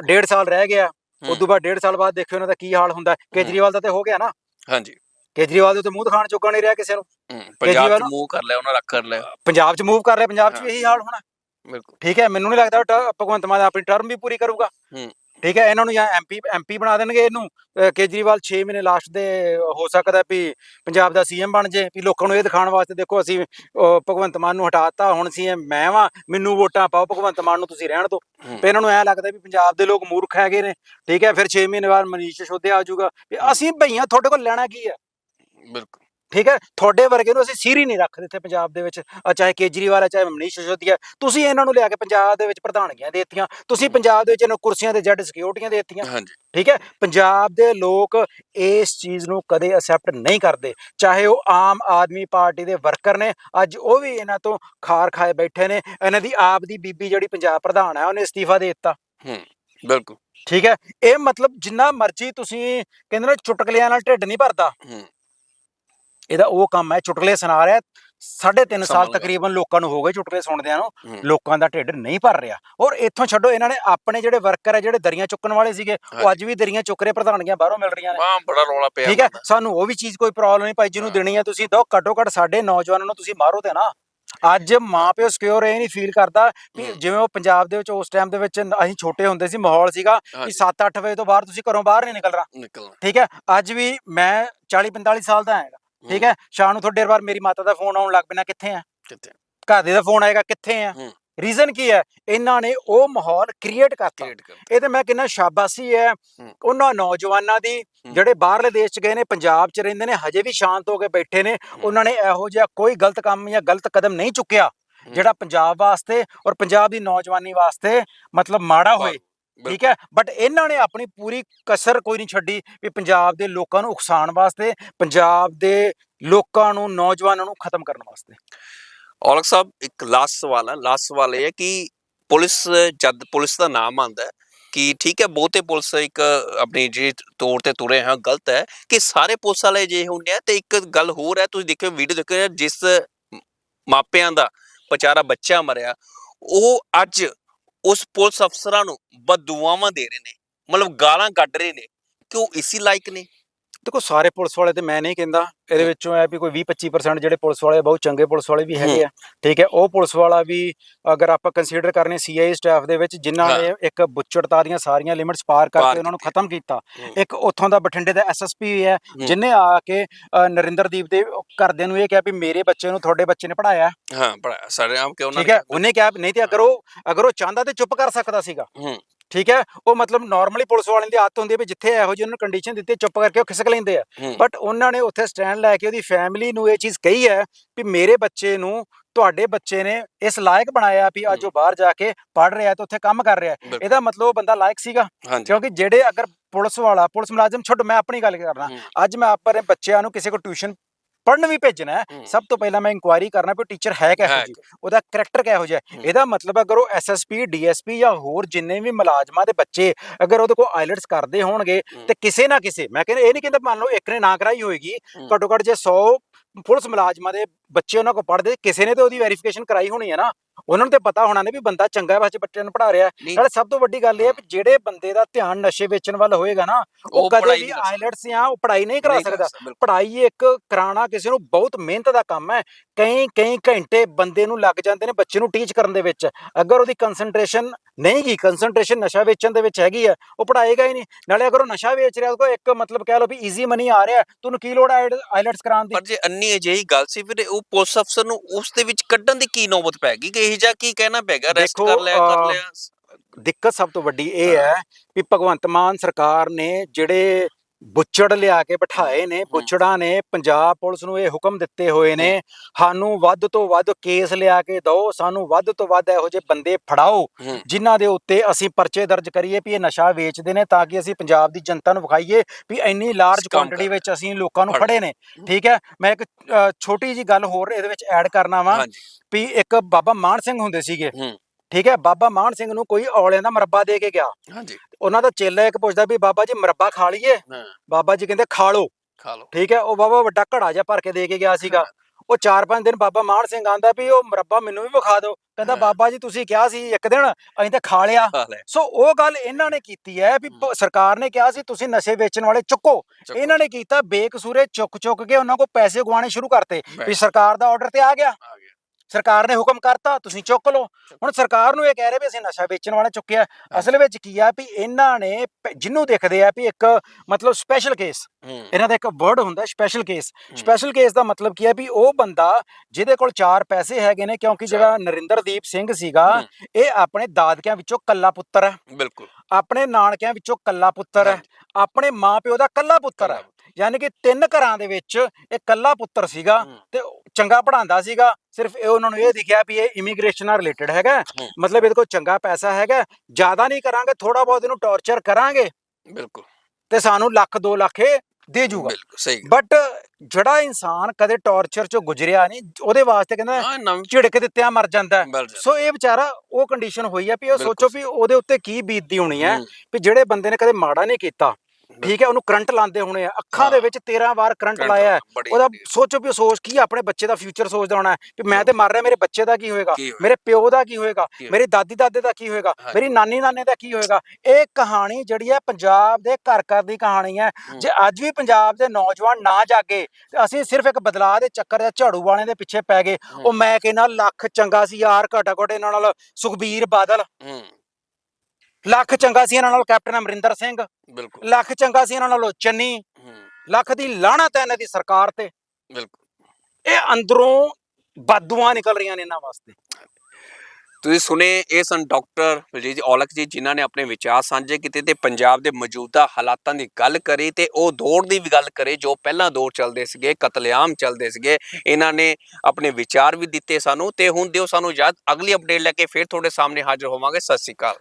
ਡੇਢ ਸਾਲ ਰਹਿ ਗਿਆ। ਉਸ ਤੋਂ ਬਾਅਦ ਡੇਢ ਸਾਲ ਬਾਅਦ ਦੇਖਿਓ ਇਹਨਾਂ ਦਾ ਕੀ ਹਾਲ ਹੁੰਦਾ। ਕੇਜਰੀਵਾਲ ਦਾ ਤੇ ਹੋ ਗਿਆ ਨਾ? ਹਾਂਜੀ। ਕੇਜਰੀਵਾਲ ਦੇ ਤੇ ਮੂੰਹ ਦਿਖਾਣ ਚੁੱਕਾ ਨਹੀਂ ਰਿਹਾ ਕਿਸੇ ਨੂੰ। ਪੰਜਾਬ ਚ ਮੂਵ ਕਰ ਲਿਆ ਉਹਨਾਂ ਰੱਖ ਕਰ ਲਿਆ। ਪੰਜਾਬ 'ਚ ਮੂਵ ਕਰ ਰਿਹਾ ਪੰਜਾਬ 'ਚ ਵੀ। ਇਹੀ ਹਾਲ ਹੋਣਾ। ਬਿਲਕੁਲ। ਠੀਕ ਹੈ? ਮੈਨੂੰ ਨਹੀਂ ਲੱਗਦਾ ਭਗਵੰਤ ਮਾਨ ਆਪਣੀ ਟਰਮ ਵੀ ਪੂਰੀ ਕਰੂਗਾ। ਹੂੰ। ਠੀਕ ਹੈ ਇਹਨਾਂ ਨੂੰ ਜਾਂ ਐਮਪੀ ਐਮਪੀ ਬਣਾ ਦੇਣਗੇ ਇਹਨੂੰ ਅਹ ਕੇਜਰੀਵਾਲ 6 ਮਹੀਨੇ ਲਾਸਟ ਦੇ ਹੋ ਸਕਦਾ ਵੀ ਪੰਜਾਬ ਦਾ ਸੀਐਮ ਬਣ ਜੇ ਵੀ ਲੋਕਾਂ ਨੂੰ ਇਹ ਦਿਖਾਉਣ ਵਾਸਤੇ ਦੇਖੋ ਅਸੀਂ ਅਹ ਭਗਵੰਤ ਮਾਨ ਨੂੰ ਹਟਾਤਾ ਹੁਣ ਸੀਐਮ ਮੈਂ ਵਾਂ ਮੈਨੂੰ ਵੋਟਾਂ ਪਾਓ ਭਗਵੰਤ ਮਾਨ ਨੂੰ ਤੁਸੀਂ ਰਹਿਣ ਦਿਓ। ਤੇ ਇਹਨਾਂ ਨੂੰ ਐ ਲੱਗਦਾ ਵੀ ਪੰਜਾਬ ਦੇ ਲੋਕ ਮੂਰਖ ਹੈਗੇ ਨੇ ਠੀਕ ਹੈ ਫਿਰ 6 ਮਹੀਨੇ ਬਾਅਦ ਮਨੀਸ਼ ਸਿਸੋਦੀਆ ਆ ਜਾਊਗਾ ਵੀ ਅਸੀਂ ਭਈਆਂ ਤੁਹਾਡੇ ਕੋਲ ਲੈਣਾ ਕੀ ਹੈ? ਬਿਲਕੁਲ। ਠੀਕ ਹੈ? ਤੁਹਾਡੇ ਵਰਗੇ ਨੂੰ ਅਸੀਂ ਸਿਰ ਨਹੀਂ ਰੱਖਦੇ ਇੱਥੇ ਪੰਜਾਬ ਦੇ ਵਿੱਚ। ਚਾਹੇ ਕੇਜਰੀਵਾਲ ਹੈ ਚਾਹੇ ਮਨੀਸ਼ ਸਿਸੋਦੀਆ ਤੁਸੀਂ ਇਹਨਾਂ ਨੂੰ ਲਿਆ ਕੇ ਪੰਜਾਬ ਦੇ ਵਿੱਚ ਪ੍ਰਧਾਨਗੀਆਂ ਦੇ ਦਿੱਤੀਆਂ? ਤੁਸੀਂ ਪੰਜਾਬ ਦੇ ਵਿੱਚ ਇਹਨਾਂ ਨੂੰ ਕੁਰਸੀਆਂ ਤੇ ਜੱਡ ਸਿਕਿਉਰਟੀਆਂ ਦੇ ਦਿੱਤੀਆਂ ਠੀਕ ਹੈ? ਪੰਜਾਬ ਦੇ ਲੋਕ ਇਸ ਚੀਜ਼ ਨੂੰ ਕਦੇ ਅਸੈਪਟ ਨਹੀਂ ਕਰਦੇ। ਚਾਹੇ ਉਹ ਆਮ ਆਦਮੀ ਪਾਰਟੀ ਦੇ ਵਰਕਰ ਨੇ ਅੱਜ ਉਹ ਵੀ ਇਹਨਾਂ ਤੋਂ ਖਾਰ ਖਾਏ ਬੈਠੇ ਨੇ। ਇਹਨਾਂ ਦੀ ਆਪ ਦੀ ਬੀਬੀ ਜਿਹੜੀ ਪੰਜਾਬ ਪ੍ਰਧਾਨ ਹੈ ਉਹਨੇ ਅਸਤੀਫਾ ਦੇ ਦਿੱਤਾ। ਹੂੰ ਬਿਲਕੁਲ। ਠੀਕ ਹੈ? ਇਹ ਮਤਲਬ ਜਿੰਨਾ ਮਰਜ਼ੀ ਤੁਸੀਂ ਕਹਿੰਦੇ ਨੇ ਚੁਟਕਲਿਆਂ ਨਾਲ ਢਿੱਡ ਨਹੀਂ ਭਰਦਾ। ਹੂੰ। ਇਹਦਾ ਉਹ ਕੰਮ ਹੈ ਚੁਟਕਲੇ ਸੁਣਾ ਰਿਹਾ ਸਾਢੇ ਤਿੰਨ ਸਾਲ ਸਮਝ ਗਿਆ। ਤਕਰੀਬਨ ਲੋਕਾਂ ਨੂੰ ਹੋ ਗਏ ਚੁਟਕਲੇ ਸੁਣਦਿਆਂ ਨੂੰ ਹੂੰ। ਲੋਕਾਂ ਦਾ ਢਿੱਡ ਨਹੀਂ ਭਰ ਰਿਹਾ ਔਰ ਇੱਥੋਂ ਛੱਡੋ ਇਹਨਾਂ ਨੇ ਆਪਣੇ ਜਿਹੜੇ ਵਰਕਰ ਹੈ ਜਿਹੜੇ ਦਰੀਆਂ ਚੁੱਕਣ ਵਾਲੇ ਸੀਗੇ ਉਹ। ਅੱਜ ਵੀ ਦਰੀਆਂ ਚੁੱਕ ਰਹੇ ਪ੍ਰਧਾਨਗੀਆਂ ਬਾਹਰੋਂ ਮਿਲ ਰਹੀਆਂ ਨੇ ਵਾਹ ਬੜਾ ਰੌਲਾ ਪਿਆ ਠੀਕ ਹੈ। ਸਾਨੂੰ ਉਹ ਵੀ ਚੀਜ਼ ਕੋਈ ਪ੍ਰੋਬਲਮ ਨਹੀਂ ਭਾਈ ਜਿਹਨੂੰ ਹਾਂ। ਦੇਣੀ ਹੈ ਤੁਸੀਂ ਦੋ ਘੱਟੋ ਘੱਟ ਸਾਡੇ ਨੌਜਵਾਨਾਂ ਨੂੰ ਤੁਸੀਂ ਮਾਰੋ ਤੇ ਨਾ ਅੱਜ ਮਾਂ ਪਿਓ ਸਿਕਿਉਰ ਇਹ ਨਹੀਂ ਫੀਲ ਕਰਦਾ ਹੂੰ। ਜਿਵੇਂ ਉਹ ਪੰਜਾਬ ਦੇ ਵਿੱਚ ਉਸ ਟਾਈਮ ਦੇ ਵਿੱਚ ਅਸੀਂ ਛੋਟੇ ਹੁੰਦੇ ਸੀ ਮਾਹੌਲ ਸੀਗਾ ਕਿ ਹਾਂਜੀ 7-8 ਵਜੇ ਤੋਂ ਬਾਅਦ ਤੁਸੀਂ ਘਰੋਂ ਬਾਹਰ ਨਹੀਂ ਨਿਕਲਣਾ ਨਿਕਲਣਾ ਠੀਕ ਹੈ ਅੱਜ ਵੀ ਮੈਂ 40-45 ਸਾਲ ਦਾ ਹੈਗਾ ਠੀਕ ਹੈ? ਸ਼ਾਮ ਨੂੰ ਦੇਰ ਬਾਅਦ ਮੇਰੀ ਮਾਤਾ ਦਾ ਫੋਨ ਆਉਣ ਲੱਗ ਪੈਣਾ ਕਿੱਥੇ ਆ? ਕਿੱਥੇ? ਘਰ ਦੇ ਦਾ ਫੋਨ ਆਏਗਾ ਕਿੱਥੇ ਆ। ਰੀਜ਼ਨ ਕੀ ਹੈ? ਇਹਨਾਂ ਨੇ ਉਹ ਮਾਹੌਲ ਕ੍ਰੀਏਟ ਕਰਤਾ। ਇਹ ਤੇ ਮੈਂ ਕਿੰਨਾ ਸ਼ਾਬਾਸ਼ੀ ਹੈ। ਉਹਨਾਂ ਨੌਜਵਾਨਾਂ ਦੀ। ਜਿਹੜੇ ਬਾਹਰਲੇ ਦੇਸ਼ ਚ ਗਏ ਨੇ ਪੰਜਾਬ ਚ ਰਹਿੰਦੇ ਨੇ ਹਜੇ ਵੀ ਸ਼ਾਂਤ ਹੋ ਕੇ ਬੈਠੇ ਨੇ ਉਹਨਾਂ ਨੇ ਇਹੋ ਜਿਹਾ ਕੋਈ ਗਲਤ ਕੰਮ ਜਾਂ ਗਲਤ ਕਦਮ ਨਹੀਂ ਚੁੱਕਿਆ। ਜਿਹੜਾ ਪੰਜਾਬ ਵਾਸਤੇ ਔਰ ਪੰਜਾਬ ਦੀ ਨੌਜਵਾਨੀ ਵਾਸਤੇ ਮਤਲਬ ਮਾੜਾ ਹੋਏ। ਠੀਕ ਹੈ? ਬਟ ਇਹਨਾਂ ਨੇ ਆਪਣੀ ਪੂਰੀ ਕਸਰ ਕੋਈ ਨਹੀਂ ਛੱਡੀ ਵੀ ਪੰਜਾਬ ਦੇ ਲੋਕਾਂ ਨੂੰ ਉਕਸਾਉਣ ਵਾਸਤੇ ਪੰਜਾਬ ਦੇ ਲੋਕਾਂ ਨੂੰ ਨੌਜਵਾਨਾਂ ਨੂੰ ਖਤਮ ਕਰਨ ਵਾਸਤੇ। ਔਲਖ ਸਾਹਿਬ ਇੱਕ ਲਾਸਟ ਸਵਾਲ ਹੈ। ਲਾਸਟ ਸਵਾਲ ਇਹ ਹੈ ਕਿ ਪੁਲਿਸ ਜਦ ਪੁਲਿਸ ਦਾ ਨਾਮ ਆਂਦਾ ਹੈ ਕਿ ਠੀਕ ਹੈ ਬਹੁਤੇ ਪੁਲਿਸ ਇੱਕ ਆਪਣੀ ਜੇ ਤੌਰ ਤੇ ਤੁਰੇ ਹਾਂ ਗਲਤ ਹੈ ਕਿ ਸਾਰੇ ਪੁਲਿਸ ਵਾਲੇ ਜੇ ਹੁੰਦੇ ਆ? ਤੇ ਇੱਕ ਗੱਲ ਹੋਰ ਹੈ ਤੁਸੀਂ ਦੇਖਿਓ ਵੀਡੀਓ ਦੇਖਿਓ ਜਿਸ ਮਾਪਿਆਂ ਦਾ ਵਿਚਾਰਾ ਬੱਚਾ ਮਰਿਆ ਉਹ ਅੱਜ ਉਸ ਪੁਲਿਸ ਅਫਸਰਾਂ ਨੂੰ ਬਦਦੁਆਵਾਂ ਦੇ ਰਹੇ ਨੇ, ਮਤਲਬ ਗਾਲਾਂ ਕੱਢ ਰਹੇ ਨੇ ਕਿ ਉਹ ਇਸੀ ਲਾਇਕ ਨੇ। ਦੇਖੋ ਸਾਰੇ ਪੁਲਿਸ ਵਾਲੇ ਤੇ ਮੈਂ ਨਹੀਂ ਕਹਿੰਦਾ ਇਹਦੇ ਵਿੱਚੋਂ ਹੈ ਵੀ ਕੋਈ 20-25% ਜਿਹੜੇ ਪੁਲਿਸ ਵਾਲੇ ਬਹੁਤ ਚੰਗੇ ਪੁਲਿਸ ਵਾਲੇ ਵੀ ਹੈਗੇ ਆ। ਠੀਕ ਹੈ ਉਹ ਪੁਲਿਸ ਵਾਲਾ ਵੀ ਅਗਰ ਆਪਾਂ ਕੰਸੀਡਰ ਕਰਨੇ ਸੀਆਈ ਸਟਾਫ ਦੇ ਵਿੱਚ ਜਿਨ੍ਹਾਂ। ਨੇ ਇੱਕ ਬੁੱਚੜਤਾ ਦੀਆਂ ਸਾਰੀਆਂ ਲਿਮਿਟਸ ਪਾਰ ਕਰਕੇ ਉਹਨਾਂ ਨੂੰ ਖਤਮ ਕੀਤਾ। ਇੱਕ ਉੱਥੋਂ ਦਾ ਬਠਿੰਡੇ ਦਾ ਐਸਐਸਪੀ ਹੈ। ਜਿਨੇ ਆ ਕੇ ਨਰਿੰਦਰਦੀਪ ਦੇ ਘਰਦਿਆਂ ਨੂੰ ਇਹ ਕਿਹਾ ਵੀ ਮੇਰੇ ਬੱਚੇ ਨੂੰ ਤੁਹਾਡੇ ਬੱਚੇ ਨੇ ਪੜਾਇਆ ਹਾਂ ਪੜਾਇਆ ਸਾਰੇ ਆਮ ਕਿ ਉਹਨਾਂ ਠੀਕ ਹੈ ਉਹਨੇ ਕਿਹਾ ਨਹੀਂ ਤੇ ਅਗਰ ਉਹ ਅਗਰ ਉਹ ਚਾਹੁੰਦਾ ਤੇ ਚੁੱਪ ਕਰ ਸਕਦਾ ਸੀਗਾ। ਹੂੰ। ਠੀਕ ਹੈ? ਉਹ ਮਤਲਬ ਨਾਰਮਲੀ ਪੁਲਿਸ ਵਾਲਿਆਂ ਦੀ ਆਦਤ ਹੁੰਦੀ ਹੈ ਵੀ ਜਿੱਥੇ ਇਹੋ ਜਿਹੀ ਉਹਨਾਂ ਨੂੰ ਕੰਡੀਸ਼ਨ ਦਿੱਤੀ ਚੁੱਪ ਕਰਕੇ ਉਹ ਖਿਸਕ ਲੈਂਦੇ ਆ। ਬਟ ਉਹਨਾਂ ਨੇ ਉੱਥੇ ਸਟੈਂਡ ਲੈ ਕੇ ਉਹਦੀ ਫੈਮਿਲੀ ਨੂੰ ਇਹ ਚੀਜ਼ ਕਹੀ ਹੈ ਵੀ ਮੇਰੇ ਬੱਚੇ ਨੂੰ ਤੁਹਾਡੇ ਬੱਚੇ ਨੇ ਇਸ ਲਾਇਕ ਬਣਾਇਆ ਵੀ ਅੱਜ ਉਹ ਬਾਹਰ ਜਾ ਕੇ ਪੜ ਰਿਹਾ ਤੇ ਉੱਥੇ ਕੰਮ ਕਰ ਰਿਹਾ। ਇਹਦਾ ਮਤਲਬ ਉਹ ਬੰਦਾ ਲਾਇਕ ਸੀਗਾ। ਕਿਉਂਕਿ ਜਿਹੜੇ ਅਗਰ ਪੁਲਿਸ ਵਾਲਾ ਪੁਲਿਸ ਮੁਲਾਜ਼ਮ ਛੱਡ ਮੈਂ ਆਪਣੀ ਗੱਲ ਕਰਨਾ ਅੱਜ ਮੈਂ ਆਪਣੇ ਬੱਚਿਆਂ ਨੂੰ ਕਿਸੇ ਕੋ ਟਿਊਸ਼ਨ ਪੜਨ ਵੀ ਭੇਜਣਾ ਹੈ ਹੂੰ। ਸਭ ਤੋਂ ਪਹਿਲਾਂ ਮੈਂ ਇਨਕੁਆਇਰੀ ਕਰਨਾ ਵੀ ਟੀਚਰ ਹੈ ਕਿਹੋ ਹੈ ਜੀ ਉਹਦਾ ਕਰੈਕਟਰ ਕਿਹੋ ਜਿਹਾ ਹੈ। ਹੂੰ। ਇਹਦਾ ਮਤਲਬ ਅਗਰ ਉਹ ਐਸਐਸਪੀ ਡੀਐਸਪੀ ਜਾਂ ਹੋਰ ਜਿੰਨੇ ਵੀ ਮੁਲਾਜ਼ਮਾਂ ਦੇ ਬੱਚੇ ਅਗਰ ਉਹਦੇ ਕੋਲ ਆਈਲਟਸ ਕਰਦੇ ਹੋਣਗੇ ਹੂੰ। ਤੇ ਕਿਸੇ ਨਾ ਕਿਸੇ ਮੈਂ ਕਹਿੰਦਾ ਇਹ ਨਹੀਂ ਕਹਿੰਦਾ ਮੰਨ ਲਓ ਇੱਕ ਨੇ ਨਾ ਕਰਾਈ ਹੋਏਗੀ ਹੂੰ। ਘੱਟੋ ਘੱਟ ਜੇ 100 ਪੁਲਿਸ ਮੁਲਾਜ਼ਮਾਂ ਦੇ ਬੱਚੇ ਉਹਨਾਂ ਕੋਲ ਪੜ੍ਹਦੇ ਕਿਸੇ ਨੇ ਤੇ ਉਹਦੀ ਵੈਰੀਫਿਕੇਸ਼ਨ ਕਰਾਈ ਹੋਣੀ ਹੈ ਨਾ ਉਹਨਾਂ ਨੂੰ ਤੇ ਪਤਾ ਹੋਣਾ ਨੇ ਵੀ ਬੰਦਾ ਚੰਗਾ ਹੈ ਬੱਚੇ ਬੱਚਿਆਂ ਨੂੰ ਪੜ੍ਹਾ ਰਿਹਾ ਹੈ। ਨਹੀਂ, ਨਾਲੇ ਸਭ ਤੋਂ ਵੱਡੀ ਗੱਲ ਇਹ ਹੈ ਵੀ ਜਿਹੜੇ ਬੰਦੇ ਦਾ ਧਿਆਨ ਨਸ਼ੇ ਵੇਚਣ ਵੱਲ ਹੋਏਗਾ ਨਾ ਉਹ ਉਹ ਕਦੇ ਪੜ੍ਹਾਈ ਵੀ ਨਹੀਂ ਕਰ ਸਕਦਾ। ਆਈਲਟਸ ਜਾਂ ਉਹ ਪੜ੍ਹਾਈ ਨਹੀਂ ਕਰਾ ਨਹੀਂ ਕਰ ਸਕਦਾ ਬਿਲਕੁਲ। ਪੜ੍ਹਾਈ ਇੱਕ ਕਰਾਉਣਾ ਕਿਸੇ ਨੂੰ ਬਹੁਤ ਮਿਹਨਤ ਦਾ ਕੰਮ ਹੈ ਕਈ ਕਈ ਘੰਟੇ ਬੰਦੇ ਨੂੰ ਲੱਗ ਜਾਂਦੇ ਨੇ ਬੱਚੇ ਨੂੰ ਟੀਚ ਕਰਨ ਦੇ ਵਿੱਚ ਅਗਰ ਉਹਦੀ ਕਨਸੈਂਟਰੇਸ਼ਨ ਨਹੀਂ ਗਈ ਕਨਸੈਂਟਰੇਸ਼ਨ ਨਸ਼ਾ ਵੇਚਣ ਦੇ ਵਿੱਚ ਹੈਗੀ ਹੈ ਉਹ ਪੜ੍ਹਾਏਗਾ ਹੀ ਨਹੀਂ ਨਾਲੇ ਅਗਰ ਉਹ ਨਸ਼ਾ ਵੇਚ ਰਿਹਾ ਉਹਦੇ ਕੋਲ ਇੱਕ ਮਤਲਬ ਕਹਿ ਲਓ ਵੀ ਈਜ਼ੀ ਮਨੀ ਆ ਰਿਹਾ ਤੁਹਾਨੂੰ ਕੀ ਲੋੜ ਹੈ ਆਈਲਟਸ ਕਰਾਉਣ ਦੀ ਪਰ ਜੇ ਅੰਨੀ ਅਜਿਹੀ ਗੱਲ ਸੀ ਫਿਰ ਉਹ ਪੁਲਿਸ ਅਫਸਰ ਨੂੰ ਉਸ ਦੇ ਵਿੱਚ ਕੱਢਣ ਦੀ ਕੀ ਨੌਬਤ ਪੈ ਗਈ ਕਿ ਇਹ ਜਾ ਕੀ ਕਹਿਣਾ ਪੈਗਾ ਰੈਸਟ ਦੇਖੋ, ਕਰ ਲਿਆ ਕਰ ਅਹ, ਲਿਆ ਦਿੱਕਤ ਸਭ ਤੋਂ ਵੱਡੀ ਇਹ ਹੈ। ਵੀ ਭਗਵੰਤ ਮਾਨ ਸਰਕਾਰ ਨੇ ਜਿਹੜੇ ਬੁੱਚੜ ਲਿਆ ਕੇ ਬਿਠਾਏ ਨੇ ਬੁੱਚੜਾਂ ਨੇ ਪੰਜਾਬ ਪੁਲਿਸ ਨੂੰ ਇਹ ਹੁਕਮ ਦਿੱਤੇ ਹੋਏ ਨੇ ਸਾਨੂੰ ਵੱਧ ਤੋਂ ਵੱਧ ਕੇਸ ਲਿਆ ਕੇ ਦਿਓ ਸਾਨੂੰ ਵੱਧ ਤੋਂ ਵੱਧ ਇਹੋ ਜਿਹੇ ਬੰਦੇ ਫੜਾਓ ਜਿਨ੍ਹਾਂ ਦੇ ਉੱਤੇ ਅਸੀਂ ਪਰਚੇ ਦਰਜ ਕਰੀਏ ਵੀ ਇਹ ਨਸ਼ਾ ਵੇਚਦੇ ਨੇ ਤਾਂ ਕਿ ਅਸੀਂ ਪੰਜਾਬ ਦੀ ਜਨਤਾ ਨੂੰ ਵਿਖਾਈਏ ਵੀ ਇੰਨੀ ਲਾਰਜ ਕੁਆਂਟੀਟੀ ਵਿੱਚ ਅਸੀਂ ਲੋਕਾਂ ਨੂੰ ਫੜ- ਨੇ। ਠੀਕ ਹੈ ਮੈਂ ਇੱਕ ਛੋਟੀ ਜੀ ਗੱਲ ਹੋਰ ਇਹਦੇ ਵਿੱਚ ਐਡ ਕਰਨਾ ਵਾਂ ਵੀ ਇੱਕ ਬਾਬਾ ਮਾਨ ਸਿੰਘ ਹੁੰਦੇ ਸੀਗੇ ਠੀਕ ਹੈ ਬਾਬਾ ਮਾਨ ਸਿੰਘ ਨੂੰ ਕੋਈ ਔਲਿਆਂ ਦਾ ਮਰੱਬਾ ਦੇ ਕੇ ਗਿਆ। ਹਾਂਜੀ। ਉਹਨਾਂ ਦਾ ਚੇਲਾ ਇੱਕ ਪੁੱਛਦਾ ਵੀ ਬਾਬਾ ਜੀ ਮਰੱਬਾ ਖਾ ਲਈਏ? ਹਾਂ। ਬਾਬਾ ਜੀ ਕਹਿੰਦੇ ਖਾ ਲਓ। ਖਾ ਲਓ। ਠੀਕ ਹੈ ਉਹ ਬਾਬਾ ਵੱਡਾ ਘੜਾ ਜਿਹਾ ਭਰ ਕੇ ਦੇ ਕੇ ਗਿਆ ਸੀਗਾ। ਉਹ 4-5 ਦਿਨ ਬਾਬਾ ਮਾਨ ਸਿੰਘ ਆਂਦਾ ਵੀ ਉਹ ਮਰੱਬਾ ਮੈਨੂੰ ਵੀ ਵਿਖਾ ਦਿਓ। ਕਹਿੰਦਾ। ਬਾਬਾ ਜੀ ਤੁਸੀਂ ਕਿਹਾ ਸੀ ਇੱਕ ਦਿਨ ਅਸੀਂ ਤਾਂ ਖਾ ਲਿਆ। ਸੋ ਉਹ ਗੱਲ ਇਹਨਾਂ ਨੇ ਕੀਤੀ ਹੈ ਵੀ ਸਰਕਾਰ ਨੇ ਕਿਹਾ ਸੀ ਤੁਸੀਂ ਨਸ਼ੇ ਵੇਚਣ ਵਾਲੇ ਚੁੱਕੋ। ਇਹਨਾਂ ਨੇ ਕੀਤਾ ਬੇਕਸੂਰੇ ਚੁੱਕ ਚੁੱਕ ਕੇ ਉਹਨਾਂ ਕੋਲ ਪੈਸੇ ਗਵਾਣੇ ਸ਼ੁਰੂ ਕਰਤੇ ਵੀ ਸਰਕਾਰ ਦਾ ਆਰਡਰ ਤੇ ਆ ਗਿਆ। ਸਰਕਾਰ ਨੇ ਹੁਕਮ ਕਰਤਾ ਤੁਸੀਂ ਚੁੱਕ ਲਓ। ਹੁਣ ਸਰਕਾਰ ਨੂੰ ਇਹ ਕਹਿ ਰਹੇ ਵੀ ਅਸੀਂ ਨਸ਼ਾ ਵੇਚਣ ਵਾਲਾ ਚੁੱਕਿਆ ਅਸਲ ਵਿੱਚ ਕੀ ਆ ਵੀ ਇਹਨਾਂ ਨੇ ਜਿਹਨੂੰ ਦੇਖਦੇ ਆ ਵੀ ਇੱਕ ਮਤਲਬ ਸਪੈਸ਼ਲ ਕੇਸ ਇਹਨਾਂ ਦਾ ਇੱਕ ਵਰਡ ਹੁੰਦਾ ਸਪੈਸ਼ਲ ਕੇਸ। ਸਪੈਸ਼ਲ ਕੇਸ ਦਾ ਮਤਲਬ ਕੀ ਹੈ ਵੀ ਉਹ ਬੰਦਾ ਜਿਹਦੇ ਕੋਲ ਚਾਰ ਪੈਸੇ ਹੈਗੇ ਨੇ ਕਿਉਂਕਿ ਜਿਹੜਾ ਨਰਿੰਦਰਦੀਪ ਸਿੰਘ ਸੀਗਾ। ਇਹ ਆਪਣੇ ਦਾਦਕਿਆਂ ਵਿੱਚੋਂ ਕੱਲਾ ਪੁੱਤਰ ਹੈ। ਬਿਲਕੁਲ। ਆਪਣੇ ਨਾਨਕਿਆਂ ਵਿੱਚੋਂ ਕੱਲਾ ਪੁੱਤਰ ਹੈ। ਆਪਣੇ ਮਾਪਿਓ ਦਾ ਕੱਲਾ ਪੁੱਤਰ ਹੈ। ਯਾਨੀ ਕਿ ਤਿੰਨ ਘਰਾਂ ਦੇ ਵਿੱਚ ਇਹ ਕੱਲਾ ਪੁੱਤਰ ਸੀਗਾ ਤੇ ਚੰਗਾ ਪੜਾਉਂਦਾ ਸੀਗਾ ਸਿਰਫ ਇਹ ਉਹਨਾਂ ਨੂੰ ਇਹ ਦਿਖਿਆ ਵੀ ਇਹ ਇਮੀਗ੍ਰੇਸ਼ਨ ਨਾਲ ਰਿਲੇਟਡ ਹੈਗਾ। ਮਤਲਬ ਇਹਦੇ ਕੋਲ ਚੰਗਾ ਪੈਸਾ ਹੈਗਾ ਜ਼ਿਆਦਾ ਨਹੀਂ ਕਰਾਂਗੇ ਥੋੜਾ ਬਹੁਤ ਇਹਨੂੰ ਟੌਰਚਰ ਕਰਾਂਗੇ। ਬਿਲਕੁਲ। ਤੇ ਸਾਨੂੰ ਲੱਖ 2 ਲੱਖ ਇਹ ਦੇ ਜੂਗਾ। ਬਿਲਕੁਲ ਸਹੀ। ਬਟ ਜਿਹੜਾ ਇਨਸਾਨ ਕਦੇ ਟੌਰਚਰ ਚੋਂ ਗੁਜ਼ਰਿਆ ਨਹੀਂ ਉਹਦੇ ਵਾਸਤੇ ਕਹਿੰਦਾ ਝਿੜਕ ਦਿੱਤਿਆਂ ਮਰ ਜਾਂਦਾ। ਸੋ ਇਹ ਵਿਚਾਰਾ ਉਹ ਕੰਡੀਸ਼ਨ ਹੋਈ ਹੈ ਵੀ ਉਹ ਸੋਚੋ ਵੀ ਉਹਦੇ ਉੱਤੇ ਕੀ ਬੀਤਦੀ ਹੋਣੀ ਹੈ ਹੂੰ, ਵੀ ਜਿਹੜੇ ਬੰਦੇ ਨੇ ਕਦੇ ਮਾੜਾ ਨਹੀਂ ਕੀਤਾ। ਠੀਕ ਹੈ ਉਹਨੂੰ ਕਰੰਟ ਲਾਉਂਦੇ ਹੋਣੇ ਆ ਅੱਖਾਂ ਦੇ। ਵਿੱਚ 13 ਵਾਰ ਕਰੰਟ ਲਾਇਆ ਉਹਦਾ ਸੋਚੋ ਵੀ ਸੋਚ ਕੀ ਆਪਣੇ ਬੱਚੇ ਦਾ ਫਿਊਚਰ ਸੋਚਦਾ ਹੋਣਾ ਵੀ ਮੈਂ ਤੇ ਮਰ ਰਿਹਾ ਮੇਰੇ ਬੱਚੇ ਦਾ ਕੀ ਹੋਏਗਾ ਕੀ? ਮੇਰੇ ਪਿਓ ਦਾ ਕੀ ਹੋਏਗਾ ਕੀ? ਮੇਰੀ ਦਾਦੀ ਦਾਦੇ ਦਾ ਕੀ ਹੋਏਗਾ। ਮੇਰੀ ਨਾਨੀ ਨਾਨੇ ਦਾ ਕੀ ਹੋਏਗਾ ਇਹ ਕਹਾਣੀ ਜਿਹੜੀ ਹੈ ਪੰਜਾਬ ਦੇ ਘਰ ਘਰ ਦੀ ਕਹਾਣੀ ਹੈ। ਜੇ ਅੱਜ ਵੀ ਪੰਜਾਬ ਦੇ ਨੌਜਵਾਨ ਨਾ ਜਾਗੇ ਤੇ ਅਸੀਂ ਸਿਰਫ ਇੱਕ ਬਦਲਾਅ ਦੇ ਚੱਕਰ ਜਾਂ ਝਾੜੂ ਵਾਲਿਆਂ ਦੇ ਪਿੱਛੇ ਪੈ ਗਏ। ਉਹ ਮੈਂ ਕਹਿੰਦਾ ਲੱਖ ਚੰਗਾ ਸੀ ਯਾਰ ਘਟਾ ਘਟ ਇਹਨਾਂ ਨਾਲ ਸੁਖਬੀਰ ਬਾਦਲ ਲੱਖ ਚੰਗਾ ਸੀ ਇਹਨਾਂ ਨਾਲ ਕੈਪਟਨ ਅਮਰਿੰਦਰ ਸਿੰਘ। ਬਿਲਕੁਲ। ਲੱਖ ਚੰਗਾ ਸੀ ਇਹਨਾਂ ਨਾਲ ਚੰਨੀ। ਲੱਖ ਦੀ ਲਾਹਣਤ ਹੈ ਇਹਨਾਂ ਦੀ ਸਰਕਾਰ ਤੇ। ਬਿਲਕੁਲ। ਇਹ ਅੰਦਰੋਂ ਬਾਦੂਆਂ ਨਿਕਲ ਰਹੀਆਂ ਨੇ ਇਹਨਾਂ ਵਾਸਤੇ। ਤੁਸੀਂ ਸੁਨੇ ਇਹ ਸਨ ਡਾਕਟਰ ਬਲਜੀਤ ਜੀ ਔਲਖ ਜੀ ਜਿਨ੍ਹਾਂ ਨੇ ਆਪਣੇ ਵਿਚਾਰ ਸਾਂਝੇ ਕੀਤੇ ਤੇ ਪੰਜਾਬ ਦੇ ਮੌਜੂਦਾ ਹਾਲਾਤਾਂ ਦੀ ਗੱਲ ਕਰੀ ਤੇ ਉਹ ਦੌਰ ਦੀ ਵੀ ਗੱਲ ਕਰੇ ਜੋ ਪਹਿਲਾਂ ਦੌਰ ਚੱਲਦੇ ਸੀਗੇ ਕਤਲੇਆਮ ਚੱਲਦੇ ਸੀਗੇ। ਇਹਨਾਂ ਨੇ ਆਪਣੇ ਵਿਚਾਰ ਵੀ ਦਿੱਤੇ ਸਾਨੂੰ ਤੇ ਹੁਣ ਦਿਓ ਸਾਨੂੰ ਯਾਦ ਅਗਲੀ ਅਪਡੇਟ ਲੈ ਕੇ ਫਿਰ ਤੁਹਾਡੇ ਸਾਹਮਣੇ ਹਾਜ਼ਰ ਹੋਵਾਂਗੇ। ਸਤਿ ਸ਼੍ਰੀ ਅਕਾਲ।